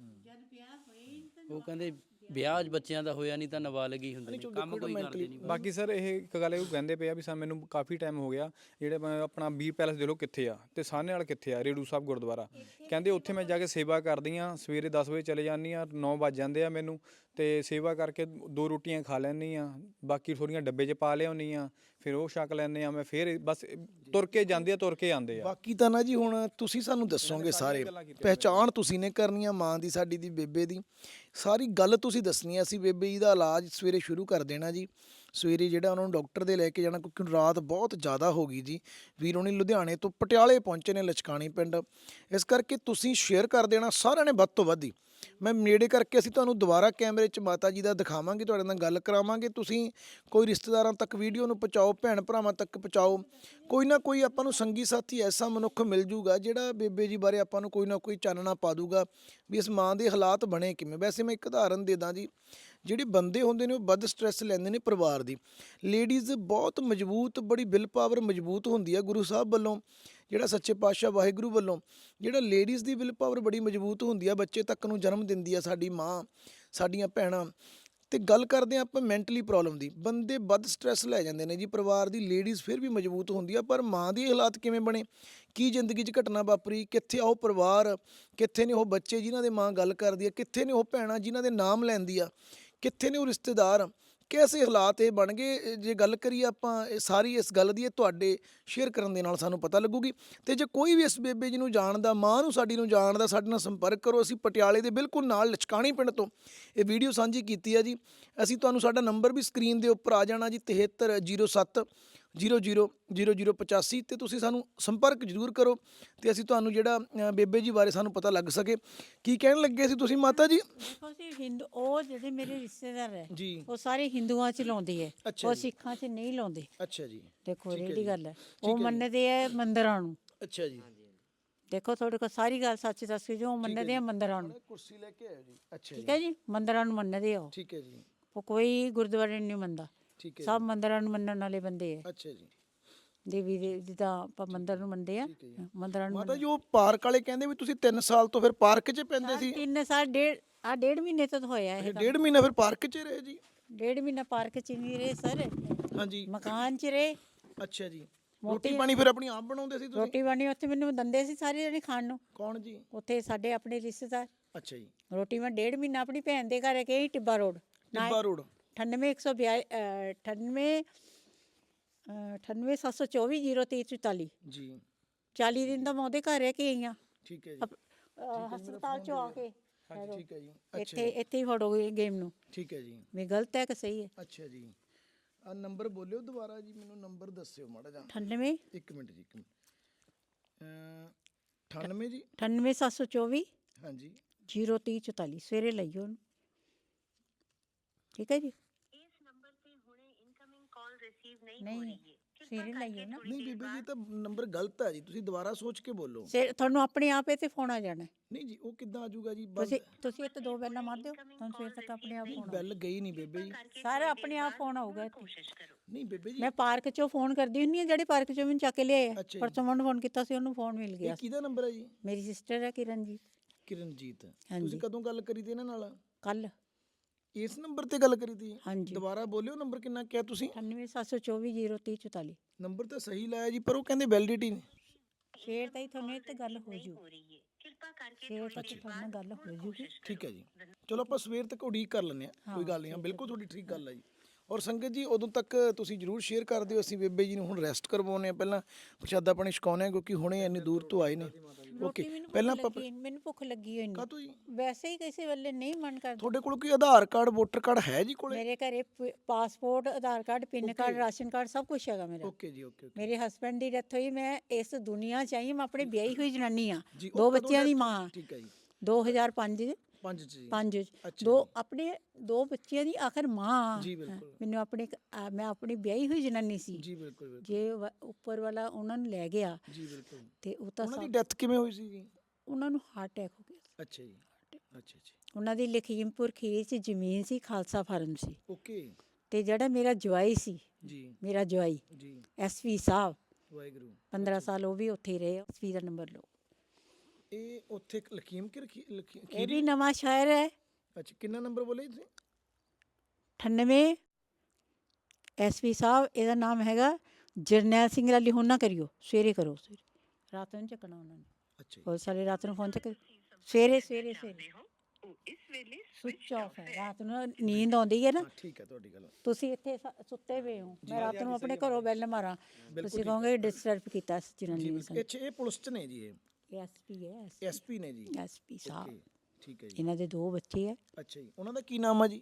ਉਹ ਕਹਿੰਦੇ ਵਿਆਹ ਬੱਚਿਆਂ ਦਾ ਹੋਇਆ ਨਹੀਂ ਤਾਂ ਨਾਬਾਲਗ ਹੀ ਹੁੰਦੇ ਨੇ ਕੰਮ ਕੋਈ ਕਰਦੇ ਨਹੀਂ ਬਾਕੀ ਸਰ ਇਹ ਇੱਕ ਗੱਲ ਇਹ ਕਹਿੰਦੇ ਪਏ ਆ ਵੀ ਸਾ ਮੈਨੂੰ ਕਾਫੀ ਟਾਈਮ ਹੋ ਗਿਆ ਜਿਹੜੇ ਮੈਂ ਆਪਣਾ ਵੀਰ ਪੈਲਸ ਦੇ ਲੋ ਕਿੱਥੇ ਆ ਤੇ ਸਾਹਨੇ ਵਾਲ ਕਿੱਥੇ ਆ ਰੇੜੂ ਸਾਹਿਬ ਗੁਰਦੁਆਰਾ। ਕਹਿੰਦੇ ਉੱਥੇ ਮੈਂ ਜਾ ਕੇ ਸੇਵਾ ਕਰਦੀ ਆ ਸਵੇਰੇ 10 ਵਜੇ ਚਲੇ ਜਾਂਦੀ ਆ 9 ਵਜ ਜਾਂਦੇ ਆ ਮੈਨੂੰ। ਤੇ ਸੇਵਾ ਕਰਕੇ ਦੋ ਰੋਟੀਆਂ ਖਾ ਲੈਂਦੀ ਆ ਬਾਕੀ ਥੋੜੀਆਂ ਡੱਬੇ 'ਚ ਪਾ ਲਿਆਉਣੀ ਆ ਫਿਰ ਉਹ ਛਕ ਲੈਂਦੇ ਆ ਮੈਂ ਫਿਰ ਬਸ ਤੁਰ ਕੇ ਜਾਂਦੇ ਆ ਤੁਰ ਕੇ ਆਉਂਦੇ ਆ। ਬਾਕੀ ਤਾਂ ਨਾ ਜੀ ਹੁਣ ਤੁਸੀਂ ਸਾਨੂੰ ਦੱਸੋਗੇ ਸਾਰੇ ਪਹਿਚਾਣ ਤੁਸੀਂ ਨੇ ਕਰਨੀ ਆ ਮਾਂ ਦੀ ਸਾਡੀ ਦੀ ਬੇਬੇ ਦੀ ਸਾਰੀ ਗੱਲ ਤੁਸੀਂ ਦੱਸਣੀ ਆ ਅਸੀਂ ਬੇਬੇ ਜੀ ਦਾ ਇਲਾਜ ਸਵੇਰੇ ਸ਼ੁਰੂ ਕਰ ਦੇਣਾ ਜੀ ਸਵੇਰੇ ਜਿਹੜਾ ਉਹਨਾਂ ਨੂੰ ਡਾਕਟਰ ਦੇ ਲੈ ਕੇ ਜਾਣਾ ਕਿਉਂਕਿ ਰਾਤ ਬਹੁਤ ਜ਼ਿਆਦਾ ਹੋ ਗਈ ਜੀ ਵੀਰ ਹੋਣੀ ਲੁਧਿਆਣੇ ਤੋਂ ਪਟਿਆਲੇ ਪਹੁੰਚੇ ਨੇ ਲਚਕਾਣੀ ਪਿੰਡ ਇਸ ਕਰਕੇ ਤੁਸੀਂ ਸ਼ੇਅਰ ਕਰ ਦੇਣਾ ਸਾਰਿਆਂ ਨੇ ਵੱਧ ਤੋਂ ਵੱਧ ਹੀ। ਮੈਂ ਨੇੜੇ ਕਰਕੇ ਅਸੀਂ ਤੁਹਾਨੂੰ ਦੁਬਾਰਾ ਕੈਮਰੇ 'ਚ ਮਾਤਾ ਜੀ ਦਾ ਦਿਖਾਵਾਂਗੇ, ਤੁਹਾਡੇ ਨਾਲ ਗੱਲ ਕਰਾਵਾਂਗੇ। ਤੁਸੀਂ ਕੋਈ ਰਿਸ਼ਤੇਦਾਰਾਂ ਤੱਕ ਵੀਡੀਓ ਨੂੰ ਪਹੁੰਚਾਓ, ਭੈਣ ਭਰਾਵਾਂ ਤੱਕ ਪਹੁੰਚਾਓ। ਕੋਈ ਨਾ ਕੋਈ ਆਪਾਂ ਨੂੰ ਸੰਗੀ ਸਾਥੀ ਐਸਾ ਮਨੁੱਖ ਮਿਲ ਜੂਗਾ, ਜਿਹੜਾ ਬੇਬੇ ਜੀ ਬਾਰੇ ਆਪਾਂ ਨੂੰ ਕੋਈ ਨਾ ਕੋਈ ਚਾਨਣਾ ਪਾ ਦੂਗਾ ਵੀ ਇਸ ਮਾਂ ਦੇ ਹਾਲਾਤ ਬਣੇ ਕਿਵੇਂ। ਵੈਸੇ ਮੈਂ ਇੱਕ ਉਦਾਹਰਨ ਦੇ ਦਾਂ ਜੀ, ਜਿਹੜੇ ਬੰਦੇ ਹੁੰਦੇ ਨੇ ਉਹ ਵੱਧ ਸਟ੍ਰੈਸ ਲੈਂਦੇ ਨੇ ਪਰਿਵਾਰ ਦੀ। ਲੇਡੀਜ਼ ਬਹੁਤ ਮਜ਼ਬੂਤ, ਬੜੀ ਵਿਲ ਪਾਵਰ ਮਜ਼ਬੂਤ ਹੁੰਦੀ ਹੈ ਗੁਰੂ ਸਾਹਿਬ ਵੱਲੋਂ। ਜਿਹੜਾ ਸੱਚੇ ਪਾਤਸ਼ਾਹ ਵਾਹਿਗੁਰੂ ਵੱਲੋਂ ਜਿਹੜਾ ਲੇਡੀਜ਼ ਦੀ ਵਿਲ ਪਾਵਰ ਬੜੀ ਮਜ਼ਬੂਤ ਹੁੰਦੀ ਆ, ਬੱਚੇ ਤੱਕ ਨੂੰ ਜਨਮ ਦਿੰਦੀ ਆ ਸਾਡੀ ਮਾਂ, ਸਾਡੀਆਂ ਭੈਣਾਂ। ਤੇ ਗੱਲ ਕਰਦੇ ਆ ਆਪਾਂ ਮੈਂਟਲੀ ਪ੍ਰੋਬਲਮ ਦੀ। ਬੰਦੇ ਵੱਧ ਸਟ੍ਰੈਸ ਲੈ ਜਾਂਦੇ ਨੇ ਜੀ, ਪਰਿਵਾਰ ਦੀ ਲੇਡੀਜ਼ ਫਿਰ ਵੀ ਮਜ਼ਬੂਤ ਹੁੰਦੀ ਆ, ਪਰ ਮਾਂ ਦੀ ਹਾਲਾਤ ਕਿਵੇਂ ਬਣੇ? ਕੀ ਜ਼ਿੰਦਗੀ 'ਚ ਘਟਨਾ ਵਾਪਰੀ? ਕਿੱਥੇ ਆ ਉਹ ਪਰਿਵਾਰ? ਕਿੱਥੇ ਨੇ ਉਹ ਬੱਚੇ ਜਿਨ੍ਹਾਂ ਦੇ ਮਾਂ ਗੱਲ ਕਰਦੀ ਆ? ਕਿੱਥੇ ਨੇ ਉਹ ਭੈਣਾਂ ਜਿਨ੍ਹਾਂ ਦੇ ਨਾਮ ਲੈਂਦੀ ਆ? ਕਿੱਥੇ ਨੇ ਉਹ ਰਿਸ਼ਤੇਦਾਰ? ਕਿ ਕੈਸੇ ਹਾਲਾਤ ਇਹ ਬਣ ਗਏ? ਜੇ ਗੱਲ ਕਰੀਏ ਆਪਾਂ, ਇਹ ਸਾਰੀ ਇਸ ਗੱਲ ਦੀ ਇਹ ਤੁਹਾਡੇ ਸ਼ੇਅਰ ਕਰਨ ਦੇ ਨਾਲ ਸਾਨੂੰ ਪਤਾ ਲੱਗੂਗੀ। ਤੇ ਜੇ ਕੋਈ ਵੀ ਇਸ ਬੇਬੇ ਜੀ ਨੂੰ ਜਾਣਦਾ, ਮਾਂ ਨੂੰ ਸਾਡੀ ਨੂੰ ਜਾਣਦਾ, ਸਾਡੇ ਨਾਲ ਸੰਪਰਕ ਕਰੋ, ਅਸੀਂ ਪਟਿਆਲੇ ਦੇ ਬਿਲਕੁਲ ਨਾਲ ਲਚਕਾਣੀ ਪਿੰਡ ਤੋਂ। ਇਹ ਵੀਡੀਓ ਸਾਂਝੀ ਕੀਤੀ ਹੈ ਜੀ। ਅਸੀਂ ਤੁਹਾਨੂੰ ਸਾਡਾ ਨੰਬਰ ਵੀ ਸਕਰੀਨ ਦੇ ਉੱਪਰ ਆ ਜਾਣਾ ਜੀ 7307 000085 ਤੇ ਤੁਸੀਂ ਸਾਨੂੰ ਸੰਪਰਕ ਜ਼ਰੂਰ ਕਰੋ ਤੇ ਅਸੀਂ ਤੁਹਾਨੂੰ ਜਿਹੜਾ ਬੇਬੇ ਜੀ ਬਾਰੇ ਸਾਨੂੰ ਪਤਾ ਲੱਗ ਸਕੇ। ਕੀ ਕਹਿਣ ਲੱਗੇ ਸੀ ਤੁਸੀਂ ਮਾਤਾ ਜੀ? ਦੇਖੋ ਜੀ ਹਿੰਦੂ ਉਹ ਜਿਹੜੇ ਮੇਰੇ ਰਿਸ਼ਤੇਦਾਰ ਹੈ ਜੀ। ਉਹ ਸਾਰੇ ਹਿੰਦੂਆਂ ਚ ਲਾਉਂਦੇ ਹੈ ਅੱਛਾ ਉਹ ਜੀ। ਸਿੱਖਾਂ ਚ ਨਹੀਂ ਲਾਉਂਦੇ। ਅੱਛਾ ਜੀ। ਦੇਖੋ ਠੀਕ ਹੈ ਜੀ। ਗੱਲ ਹੈ। ਹੈ ਉਹ। ਮੰਨਦੇ ਆ ਮੰਦਰਾਂ ਨੂੰ। ਅੱਛਾ ਜੀ। ਦੇਖੋ ਤੁਹਾਡੇ ਕੋਲ ਸਾਰੀ ਗੱਲ ਸੱਚ ਦੱਸ ਜੋ ਉਹ ਮੰਨਦੇ ਆ ਮੰਦਰਾਂ ਨੂੰ। ਕੁਰਸੀ ਲੈ ਕੇ ਆਇਓ ਜੀ। ਅੱਛਾ ਠੀਕ ਹੈ ਜੀ ਮੰਦਰਾਂ ਨੂੰ ਮੰਨਦੇ ਆ ਉਹ ਠੀਕ ਹੈ ਜੀ। ਉਹ ਕੋਈ ਗੁਰਦੁਆਰੇ ਨੂੰ ਨਹੀਂ ਮੰਨਦਾ। ਠੀਕ ਹੈ ਸਭ ਮੰਦਰਾਂ ਨੂੰ ਮੰਨਣ ਵਾਲੇ ਬੰਦੇ ਆ। ਅੱਛਾ ਜੀ। ਦੇਵੀ ਦੇ ਜਿੱਦਾਂ ਆਪਾਂ ਮੰਦਰ ਨੂੰ ਮੰਨਦੇ ਆ ਮੰਦਰਾਂ ਨੂੰ ਮਾਤਾ ਜੀ ਉਹ ਪਾਰਕ ਵਾਲੇ ਕਹਿੰਦੇ ਵੀ ਤੁਸੀਂ 3 ਸਾਲ ਤੋਂ ਫਿਰ ਪਾਰਕ 'ਚ ਪੈਂਦੇ ਸੀ। ਤਿੰਨ ਸਾਲ ਡੇਢ ਆ ਡੇਢ ਮਹੀਨੇ ਤੋਂ ਹੋਇਆ ਇਹ ਇਹ ਡੇਢ ਮਹੀਨਾ ਫਿਰ ਪਾਰਕ 'ਚ ਰਹੇ ਜੀ? ਡੇਢ ਮਹੀਨਾ ਪਾਰਕ ਚ ਨਹੀਂ ਰਹੇ ਸਰ। ਹਾਂਜੀ। ਮਕਾਨ ਚ ਰਹੇ। ਅੱਛਾ ਜੀ। ਰੋਟੀ ਪਾਣੀ ਫਿਰ ਆਪਣੀ ਆਪ ਬਣਾਉਂਦੇ ਸੀ ਤੁਸੀਂ? ਰੋਟੀ ਪਾਣੀ ਉੱਥੇ ਮੈਨੂੰ ਦੰਦੇ ਸੀ ਸਾਰੇ ਜਣੇ ਖਾਣ ਨੂੰ। ਕੌਣ ਜੀ? ਉੱਥੇ ਸਾਡੇ ਆਪਣੇ ਰਿਸ਼ਤੇਦਾਰ। ਅੱਛਾ ਜੀ। ਰੋਟੀ ਮੈਂ ਡੇਢ ਮਹੀਨਾ ਆਪਣੀ ਭੈਣ ਦੇ ਘਰ ਗਈ ਟਿੱਬਾ ਰੋਡ। ਟਿੱਬਾ ਰੋਡ। 98142 98 98724 ਜੀ। 40 ਦਿਨ ਦਾ ਮੈਂ ਉਹਦੇ ਘਰ ਰਹਿ ਕੇ ਆਈ ਹਾਂ। ਠੀਕ ਹੈ ਜੀ। ਹਸਪਤਾਲ ਚੋਂ ਆ ਕੇ ਹਾਂਜੀ ਠੀਕ ਹੈ ਜੀ। ਇੱਥੇ ਇੱਥੇ ਹੀ ਫੜੋ ਗੇਮ ਨੂੰ। ਠੀਕ ਹੈ ਜੀ। ਵੀ ਗਲਤ ਹੈ ਕਿ ਸਹੀ ਹੈ? ਅੱਛਾ ਜੀ। ਆ ਨੰਬਰ ਬੋਲਿਓ ਦੁਬਾਰਾ ਜੀ ਮੈਨੂੰ ਨੰਬਰ ਦੱਸਿਓ ਮਾੜਾ ਜਿਹਾ। 98 ਇੱਕ ਮਿੰਟ ਜੀ ਇੱਕ ਮਿੰਟ। ਅ 98 ਜੀ? 98724 ਹਾਂਜੀ। 03044 ਸਵੇਰੇ ਲਈਓ ਠੀਕ ਹੈ ਜੀ ਇਸ ਨੰਬਰ ਤੇ ਹੁਣੇ ਇਨਕਮਿੰਗ ਕਾਲ ਰਿਸੀਵ ਨਹੀਂ ਹੋ ਨਹੀਂ ਰਹੀ ਹੈ ਸਵੇਰੇ ਲਈਓ ਨਾ ਨਹੀਂ ਬੀਬੀ ਜੀ ਤਾਂ ਨੰਬਰ ਗਲਤ ਹੈ ਜੀ ਤੁਸੀਂ ਦੁਬਾਰਾ ਸੋਚ ਕੇ ਬੋਲੋ। ਸੇ ਤੁਹਾਨੂੰ ਆਪਣੇ ਆਪ ਇਹ ਤੇ ਫੋਨ ਆ ਜਾਣਾ। ਨਹੀਂ ਜੀ ਉਹ ਕਿੱਦਾਂ ਆ ਜਾਊਗਾ ਜੀ ਤੁਸੀਂ ਤੁਸੀਂ ਇੱਥੇ ਦੋ ਬੈਲਾਂ ਮਾਰ ਦਿਓ ਤੁਹਾਨੂੰ ਸਵੇਰ ਤੱਕ ਆਪਣੇ ਆਪ ਫੋਨ ਬੈਲ ਗਈ ਨਹੀਂ ਬੇਬੇ ਜੀ। ਸਾਰਾ ਆਪਣੇ ਆਪ ਫੋਨ ਆਊਗਾ ਇੱਥੇ। ਕੋਸ਼ਿਸ਼ ਕਰੋ। ਨਹੀਂ ਬੇਬੇ ਜੀ। ਮੈਂ ਪਾਰਕ ਚੋਂ ਫੋਨ ਕਰਦੀ ਹੁੰਨੀ ਆ ਜਿਹੜੇ ਪਾਰਕ ਚੋਂ ਮੈਨੂੰ ਚੱਕ ਕੇ ਲਿਆਏ ਆ। ਪਰਸੋਂ ਮੈਨੂੰ ਫੋਨ ਕੀਤਾ ਸੀ ਉਹਨੂੰ ਫੋਨ ਮਿਲ ਗਿਆ ਇਹ ਕਿਹਦਾ ਨੰਬਰ ਹੈ ਜੀ? ਮੇਰੀ ਸਿਸਟਰ ਹੈ ਕਿਰਨਜੀਤ। ਕਿਰਨਜੀਤ। ਤੁਸੀਂ ਕਦੋਂ ਗੱਲ ਕਰੀ ਤੀ ਇਹਨਾਂ ਨਾਲ? ਕੱਲ ਇਸ ਨੰਬਰ ਤੇ ਗੱਲ ਕਰੀ ਤੀ? ਹਾਂਜੀ। ਦੁਬਾਰਾ ਬੋਲਿਓ ਨੰਬਰ ਕਿੰਨਾ ਕਿਹਾ ਤੁਸੀਂ? 98724 ਨੰਬਰ ਤਾਂ ਸਹੀ ਲਾਇਆ ਜੀ ਪਰ ਉਹ ਕਹਿੰਦੇ ਵੈਲਿਡਿਟੀ ਸ਼ੇਰ ਤਾਂ ਹੀ ਤੁਹਾਨੂੰ ਇਹ ਤੇ ਗੱਲ ਹੋ ਜੂ। ਕਿਰਪਾ ਕਰਕੇ ਸ਼ੇਰ ਤੱਕ ਤੁਹਾਨੂੰ ਗੱਲ ਹੋ ਜੂਗੀ। ਠੀਕ ਹੈ ਜੀ। ਚਲੋ ਆਪਾਂ ਸਵੇਰ ਤੱਕ ਉਡੀਕ ਕਰ ਲੈਂਦੇ ਆ ਕੋਈ ਗੱਲ ਨਹੀਂ ਬਿਲਕੁਲ ਤੁਹਾਡੀ ਠੀਕ ਗੱਲ ਹੈ ਜੀ। ਔਰ ਸੰਗਤ ਜੀ ਉਦੋਂ ਤੱਕ ਤੁਸੀਂ ਜਰੂਰ ਸ਼ੇਅਰ ਕਰ ਦਿਓ। ਅਸੀਂ ਬੇਬੇ ਜੀ ਨੂੰ ਹੁਣ ਰੈਸਟ ਕਰਵਾਉਨੇ ਆ ਪਹਿਲਾਂ ਪ੍ਰਸ਼ਾਦਾ ਪਾਣੀ ਛਕਾਉਨੇ ਆ ਕਿਉਂਕਿ ਹੁਣੇ ਇੰਨੀ ਦੂਰ ਤੋਂ ਆਏ ਨੇ। ਓਕੇ ਪਹਿਲਾਂ ਮੈਨੂੰ ਭੁੱਖ ਲੱਗੀ ਹੋਈ ਨਹੀਂ ਜੀ? ਵੈਸੇ ਹੀ ਕਿਸੇ ਵੇਲੇ ਨਹੀਂ ਮਨ ਕਰਦਾ। ਤੁਹਾਡੇ ਕੋਲ ਕੋਈ ਆਧਾਰ ਕਾਰਡ ਵੋਟਰ ਕਾਰਡ ਹੈ ਜੀ ਕੋਲੇ? ਮੇਰੇ ਘਰੇ ਪ- passport Aadhaar card pin card ration card ਸਭ ਕੁਝ ਹੈਗਾ ਮੇਰਾ। ਓਕੇ ਜੀ ਓਕੇ ਓਕੇ ਮੇਰੇ ਹਸਬੰਡ ਦੀ ਡੈਥ ਹੋਈ। ਮੈਂ ਇਸ ਦੁਨੀਆ 'ਚ ਆਈ। ਮੈਂ ਆਪਣੇ ਵਿਆਹੀ ਹੋਈ ਜਨਾਨੀ ਆ। ਜੀ, ਉਹ ਦੋ ਕਦੋਂ ਬੱਚਿਆਂ ਦੀ death- ਮਾਂ ਠੀਕ ਹੈ ਜੀ। 2005 ਪੰਜ ਜੀ। ਪੰਜ। ਅੱਛਾ ਦੋ ਜੀ। ਆਪਣੇ ਦੋ ਬੱਚਿਆਂ ਦੀ ਆਖਰ ਮਾਂ। ਜੀ, ਬਿਲਕੁਲ। ਮੈਨੂੰ ਆਪਣੇ ਆ, ਮੈਂ ਆਪਣੀ ਵਿਆਹੀ ਹੋਈ ਜਨਾਨੀ ਸੀ। ਜੀ ਬਿਲਕੁਲ ਬਿਲਕੁਲ। ਜੇ ਵ- ਉੱਪਰ ਵਾਲਾ ਉਹਨਾਂ ਨੂੰ ਲੈ ਗਿਆ। ਜੀ ਬਿਲਕੁਲ। ਤੇ ਉਹ ਤਾਂ ਉਹਨਾਂ ਦੀ ਸਭ- ਡੈਥ ਕਿਵੇਂ ਹੋਈ ਸੀ ਜੀ ਉਹਨਾਂ ਨੂੰ ਹਾਰਟ ਅਟੈਕ ਹੋ ਗਿਆ। ਅੱਛਾ ਜੀ। ਅੱਛਾ ਅੱਛਾ ਉਹਨਾਂ ਦੀ ਲਖੀਮਪੁਰ ਖੀਰੀ 'ਚ ਜ਼ਮੀਨ ਸੀ ਖਾਲਸਾ ਫਾਰਮ ਸੀ। ਓਕੇ। ਤੇ ਜਿਹੜਾ ਮੇਰਾ ਜਵਾਈ ਸੀ ਜੀ। ਮੇਰਾ ਜਵਾਈ ਜੀ। ਐਸਪੀ ਸਾਹਿਬ ਵਾਹਿਗੁਰੂ। 15 ਸਾਲ ਉਹ ਵੀ ਉੱਥੇ ਹੀ ਰਹੇ ਐਸਪੀ ਦਾ ਨੰਬਰ ਲਓ। ਇਹ ਉੱਥੇ ਇੱਕ ਲਖੀਮ ਕੀ ਰਖੀ ਲਖੀ- ਇਹ ਖੀਰੀ? ਵੀ ਨਵਾਂ ਸ਼ਹਿਰ ਹੈ। ਅੱਛਾ ਕਿੰਨਾ ਨੰਬਰ ਬੋਲੇ ਜੀ 98 ਐਸਪੀ ਸਾਹਿਬ ਇਹਦਾ ਨਾਮ ਹੈਗਾ ਜਰਨੈਲ ਸਿੰਘ ਵਾਲੀ ਹੁਣ ਨਾ ਕਰਿਓ ਸਵੇਰੇ ਕਰੋ ਸਵੇਰੇ। ਰਾਤ ਨੂੰ ਚੱਕਣਾ ਉਹਨਾਂ ਨੇ। ਅੱਛਾ ਜੀ। ਬਹੁਤ ਸਾਰੇ ਰਾਤ ਨੂੰ ਫੋਨ ਚੱਕ ਸਵੇਰੇ ਸਵੇਰੇ ਸਵੇਰੇ। ਉਹ ਇਸ ਵੇਲੇ ਸੁੱਚ ਆਫ ਹੈ ਰਾਤ ਨੂੰ ਨੀਂਦ ਆਉਂਦੀ ਹੈ ਨਾ। ਹਾਂ ਠੀਕ ਹੈ ਤੁਹਾਡੀ ਗੱਲ। ਤੁਸੀਂ ਇੱਥੇ ਸ- ਸੁੱਤੇ ਪਏ ਹੋ। ਮੈਂ ਰਾਤ ਨੂੰ ਆਪਣੇ ਘਰੋਂ ਬੈਲ ਮਾਰਾਂ। ਤੁਸੀਂ ਕਹੋਗੇ ਡਿਸਟਰਬ ਕੀਤਾ ਇਸ ਜੀ ਅੱਛਾ ਇਹ ਪੁਲਿਸ ਚ ਨੇ ਜੀ ਇਹ। ਐਸਪੀ ਹੈ ਐਸਪੀ ਨੇ ਜੀ? ਐਸਪੀ ਸਾਹਿਬ ਠੀਕ ਹੈ ਜੀ। ਇਹਨਾਂ ਦੇ ਦੋ ਬੱਚੇ ਹੈ ਅੱਛਾ ਜੀ ਉਹਨਾਂ ਦਾ ਕੀ ਨਾਮ ਆ ਜੀ?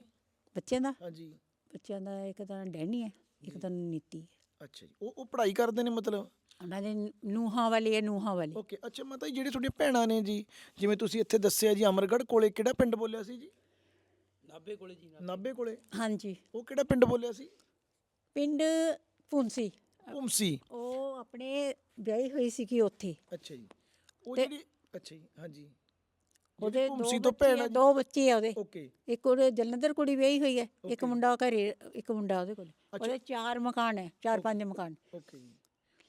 ਬੱਚਿਆਂ ਦਾ? ਹਾਂਜੀ। ਬੱਚਿਆਂ ਦਾ ਇੱਕ ਤਾਂ ਡੈਨੀ ਹੈ ਇੱਕ ਤਾਂ ਨੀਤੀ ਹੈ। ਅੱਛਾ ਜੀ ਉਹ ਉਹ ਪੜ੍ਹਾਈ ਕਰਦੇ ਨੇ ਮਤਲਬ? ਉਹਨਾਂ ਦੇ ਨੂਹਾਂ ਵਾਲੀ ਹੈ ਨੂਹਾਂ ਵਾਲੀ। ਓਕੇ ਅੱਛਾ ਮਾਤਾ ਜੀ ਜਿਹੜੇ ਤੁਹਾਡੀਆਂ ਭੈਣਾਂ ਨੇ ਜੀ ਜਿਵੇਂ ਤੁਸੀਂ ਇੱਥੇ ਦੱਸਿਆ ਜੀ ਅਮਰਗੜ੍ਹ ਕੋਲੇ ਕਿਹੜਾ ਪਿੰਡ ਬੋਲਿਆ ਸੀ ਜੀ? ਨਾਭੇ ਕੋਲੇ ਜੀ। ਨਾਭੇ। ਕੋਲੇ? ਹਾਂਜੀ। ਉਹ ਕਿਹੜਾ ਪਿੰਡ ਬੋਲਿਆ ਸੀ? ਪਿੰਡ ਪੁੰਸੀ ਭੂਮਸੀ ਉਹ ਆਪਣੇ ਵਿਆਹੀ ਹੋਈ ਸੀ ਕਿ ਉੱਥੇ। ਅੱਛਾ ਜੀ। ਉਹ ਤੇ- ਜਿਹੜੀ ਅੱਛਾ ਜੀ ਹਾਂਜੀ। ਉਹਦੇ ਦੋ ਤੋਂ ਬੱਚੇ ਆ। ਦੋ ਬੱਚੇ ਆ ਉਹਦੇ। ਓਕੇ। ਇੱਕ ਉਹਦੇ ਜਲੰਧਰ ਕੁੜੀ ਵਿਆਹੀ ਹੋਈ ਹੈ ਇੱਕ. ਮੁੰਡਾ ਘਰੇ ਇੱਕ ਮੁੰਡਾ ਉਹਦੇ ਕੋਲ। ਉਹਦੇ ਚਾਰ ਮਕਾਨ ਹੈ ਚਾਰ ਪੰਜ ਮਕਾਨ। ਓਕੇ ਜੀ।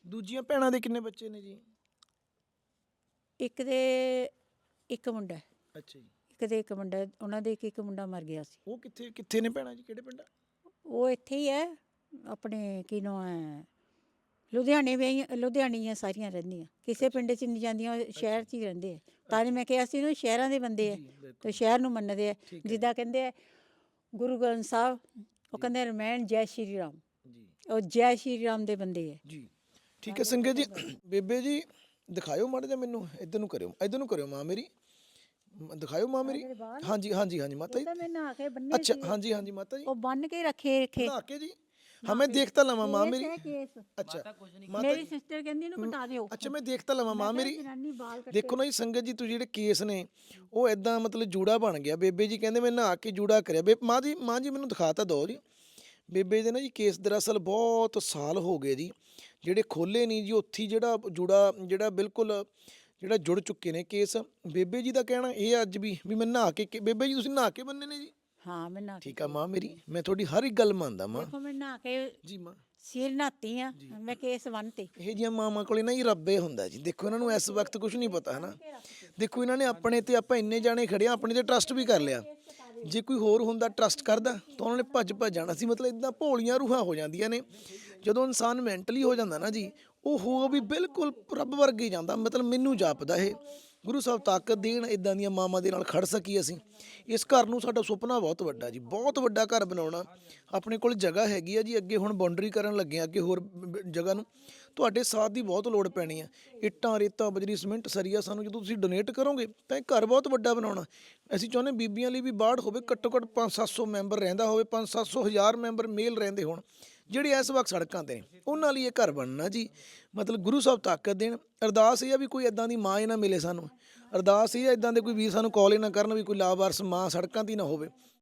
ਦੂਜੀਆਂ ਭੈਣਾਂ ਦੇ ਕਿੰਨੇ ਬੱਚੇ ਨੇ ਜੀ? ਇੱਕ ਦੇ ਇੱਕ ਮੁੰਡਾ ਹੈ, ਅੱਛਾ ਜੀ। ਇੱਕ ਦੇ ਇੱਕ ਮੁੰਡਾ ਹੈ, ਉਹਨਾਂ ਦੇ ਇੱਕ ਇੱਕ ਮੁੰਡਾ ਮਰ ਗਿਆ ਸੀ। ਉਹ ਕਿੱਥੇ ਕਿੱਥੇ ਨੇ ਭੈਣਾਂ ਜੀ? ਕਿਹੜੇ ਪਿੰਡ ਆ? ਉਹ ਇੱਥੇ ਹੀ ਹੈ ਆਪਣੇ ਕੀ ਨਾਮ ਹੈ? ਲੁਧਿਆਣੇ ਵੀ ਲੁਧਿਆਣੀਆਂ ਸਾਰੀਆਂ ਰਹਿੰਦੀਆਂ। ਕਿਸੇ ਪਿੰਡ 'ਚ ਨਹੀਂ ਜਾਂਦੀਆਂ ਉਹ ਸ਼ਹਿਰ 'ਚ ਹੀ ਰਹਿੰਦੇ ਆ। ਤਾਂ ਹੀ ਮੈਂ ਕਿਹਾ ਸੀ ਨਾ ਸ਼ਹਿਰਾਂ ਦੇ ਬੰਦੇ ਆ ਤੇ ਸ਼ਹਿਰ ਨੂੰ ਮੰਨਦੇ ਆ। ਜਿੱਦਾਂ ਕਹਿੰਦੇ ਆ ਗੁਰੂ ਗ੍ਰੰਥ ਸਾਹਿਬ ਉਹ ਕਹਿੰਦੇ ਰਮੈਣ ਜੈ ਸ਼੍ਰੀ ਰਾਮ। ਜੀ। ਉਹ ਜੈ ਸ਼੍ਰੀ ਰਾਮ ਦੇ ਬੰਦੇ ਆ। ਜੀ। ਠੀਕ ਹੈ ਸੰਗਤ ਜੀ ਬੇਬੇ ਜੀ ਦਿਖਾਇਓ ਮਾੜਾ ਜਿਹਾ ਮੈਨੂੰ ਇੱਧਰ ਨੂੰ ਕਰਿਓ ਇੱਧਰ ਨੂੰ ਕਰਿਓ ਮਾਂ ਮੇਰੀ। ਦਿਖਾਇਓ ਮਾਂ ਮੇਰੀ। ਹਾਂਜੀ ਹਾਂਜੀ ਹਾਂਜੀ ਮਾਤਾ ਜੀ। ਤਾਂ ਮੈਂ ਨਹਾ ਕੇ ਬੰਨੇ ਅੱਛਾ ਹਾਂਜੀ ਹਾਂਜੀ ਮਾਤਾ ਜੀ। ਉਹ ਬੰਨ ਕੇ ਰੱਖੇ ਰੱਖੇ। ਨਹਾ ਕੇ ਜੀ। ਹਾਂ ਮੈਂ ਦੇਖਤਾ ਲਵਾਂ ਮਾਂ ਮੇਰੀ। ਕੇਸ। ਅੱਛਾ ਮੇਰੀ ਸਿਸਟਰ ਕਹਿੰਦੀ ਇਹਨੂੰ ਕਟਾ ਦਿਓ। ਅੱਛਾ ਮੈਂ ਦੇਖਤਾ ਲਵਾਂ ਮਾਂ ਮੇਰੀ। ਜਨਾਨੀ ਬਾਲ ਕੱਟ। ਦੇਖੋ ਨਾ ਜੀ ਸੰਗਤ ਜੀ ਤੁਸੀਂ ਜਿਹੜੇ ਕੇਸ ਨੇ ਉਹ ਐਦਾਂ ਮਤਲਬ ਜੂੜਾ ਬਣ ਗਿਆ। ਬੇਬੇ ਜੀ ਕਹਿੰਦੇ ਮੈਂ ਨਹਾ ਕੇ ਜੂੜਾ ਕਰਿਆ। ਬੇ ਮਾਂ ਜੀ ਮਾਂ ਜੀ ਮੈਨੂੰ ਦਿਖਾਤਾ ਦਿਓ ਜੀ। ਬੇਬੇ ਦੇ ਨਾ ਜੀ ਕੇਸ ਦਰਅਸਲ ਬਹੁਤ ਸਾਲ ਹੋ ਗਏ ਜੀ। ਜਿਹੜੇ ਖੋਲੇ ਨਹੀਂ ਜੀ ਉੱਥੀ ਜਿਹੜਾ ਜੂੜਾ ਜਿਹੜਾ ਬਿਲਕੁਲ ਜਿਹੜਾ ਜੁੜ ਚੁੱਕੇ ਨੇ ਕੇਸ। ਬੇਬੇ ਜੀ ਦਾ ਕਹਿਣਾ ਇਹ ਅੱਜ ਵੀ ਵੀ ਮੈਂ ਨਹਾ ਕੇ ਬੇਬੇ ਜੀ ਤੁਸੀਂ ਨਹਾ ਕੇ ਬੰਨੇ ਨੇ ਜੀ? ਹਾਂ ਮੈਂ ਕੇ ਠੀਕ ਆ ਮਾਂ ਮੇਰੀ ਮੈਂ ਤੁਹਾਡੀ ਹਰ ਇੱਕ ਗੱਲ ਮੰਨਦਾ ਮਾਂ। ਦੇਖੋ ਮੈਂ ਨਹਾ ਕੇ ਜੀ ਮਾਂ। ਸਿਰ ਨਹਾਤੀ ਆ ਮੈਂ ਕੇਸ ਬੰਨਤੇ ਇਹ ਜੀਆਂ ਮਾਮਾ ਕੋਲੇ ਨਾ ਹੀ ਰੱਬੇ ਹੁੰਦਾ ਜੀ। ਦੇਖੋ ਇਹਨਾਂ ਨੂੰ ਇਸ ਵਕਤ ਕੁਝ ਨਹੀਂ ਪਤਾ ਹਨਾ। ਦੇਖੋ ਇਹਨਾਂ ਨੇ ਆਪਣੇ ਤੇ ਆਪਾਂ ਇੰਨੇ ਜਾਣੇ ਖੜੇ ਆ ਆਪਣੇ ਤੇ ਟਰਸਟ ਵੀ ਕਰ ਲਿਆ। ਜੇ ਕੋਈ ਹੋਰ ਹੁੰਦਾ ਟਰਸਟ ਕਰਦਾ ਤਾਂ ਉਹਨਾਂ ਨੇ ਭੱਜ ਭੱਜ ਜਾਣਾ ਸੀ। ਮਤਲਬ ਇਦਾਂ ਭੋਲੀਆਂ ਰੂਹਾਂ ਹੋ ਜਾਂਦੀਆਂ ਨੇ। ਜਦੋਂ ਇਨਸਾਨ ਮੈਂਟਲੀ ਹੋ ਜਾਂਦਾ ਨਾ ਜੀ ਉਹ ਹੋ ਵੀ ਬਿਲਕੁਲ ਰੱਬ ਵਰਗੇ ਜਾਂਦਾ। ਮਤਲਬ ਮੈਨੂੰ ਜਾਪਦਾ ਇਹ। ਗੁਰੂ ਸਾਹਿਬ ਤਾਕਤ ਦੇਣ ਇਦਾਂ ਦੀਆਂ ਮਾਵਾਂ ਦੇ ਨਾਲ ਖੜ ਸਕੀ ਅਸੀਂ। ਇਸ ਘਰ ਨੂੰ ਸਾਡਾ ਸੁਪਨਾ ਬਹੁਤ ਵੱਡਾ ਜੀ, ਬਹੁਤ ਵੱਡਾ ਘਰ ਬਣਾਉਣਾ। ਆਪਣੇ ਕੋਲ ਜਗ੍ਹਾ ਹੈਗੀ ਆ ਜੀ, ਅੱਗੇ ਹੁਣ ਬਾਉਂਡਰੀ ਕਰਨ ਲੱਗੇ ਆ, ਅੱਗੇ ਹੋਰ ਜਗ੍ਹਾ ਨੂੰ। ਤੁਹਾਡੇ ਸਾਥ ਦੀ ਬਹੁਤ ਲੋੜ ਪੈਣੀ ਆ। ਇੱਟਾਂ, ਰੇਤਾ, ਬਜਰੀ ਸੀਮੈਂਟ ਸਰੀਆ ਸਾਨੂੰ ਜਦੋਂ ਤੁਸੀਂ ਡੋਨੇਟ ਕਰੋਗੇ, ਤਾਂ ਇਹ ਘਰ ਬਹੁਤ ਵੱਡਾ ਬਣਾਉਣਾ। ਅਸੀਂ ਚਾਹੁੰਦੇ ਬੀਬੀਆਂ ਲਈ ਵੀ ਬਾੜ ਹੋਵੇ, ਘੱਟੋ ਘੱਟ 5-700 ਮੈਂਬਰ ਰਹਿੰਦਾ ਹੋਵੇ 5-700 ਹਜ਼ਾਰ ਮੈਂਬਰ ਮੇਲ ਰਹਿੰਦੇ ਹੋਣ। ਜਿਹੜੇ ਇਸ ਵਕਤ ਸੜਕਾਂ ਤੇ ਨੇ, ਉਹਨਾਂ ਲਈ ਇਹ ਘਰ ਬਣਨਾ ਜੀ। ਮਤਲਬ ਗੁਰੂ ਸਾਹਿਬ ਤਾਕਤ ਦੇਣ। ਅਰਦਾਸ ਇਹ ਆ ਵੀ ਕੋਈ ਇਦਾਂ ਦੀ ਮਾਂ ਹੀ ਨਾ ਮਿਲੇ ਸਾਨੂੰ। ਅਰਦਾਸ ਇਹ ਆ ਇਦਾਂ ਦੇ ਕੋਈ ਵੀਰ ਸਾਨੂੰ ਕਾਲ ਹੀ ਨਾ ਕਰਨ ਵੀ ਕੋਈ ਲਾਵਾਰਸ ਮਾਂ ਸੜਕਾਂ ਤੇ ਨਾ ਹੋਵੇ।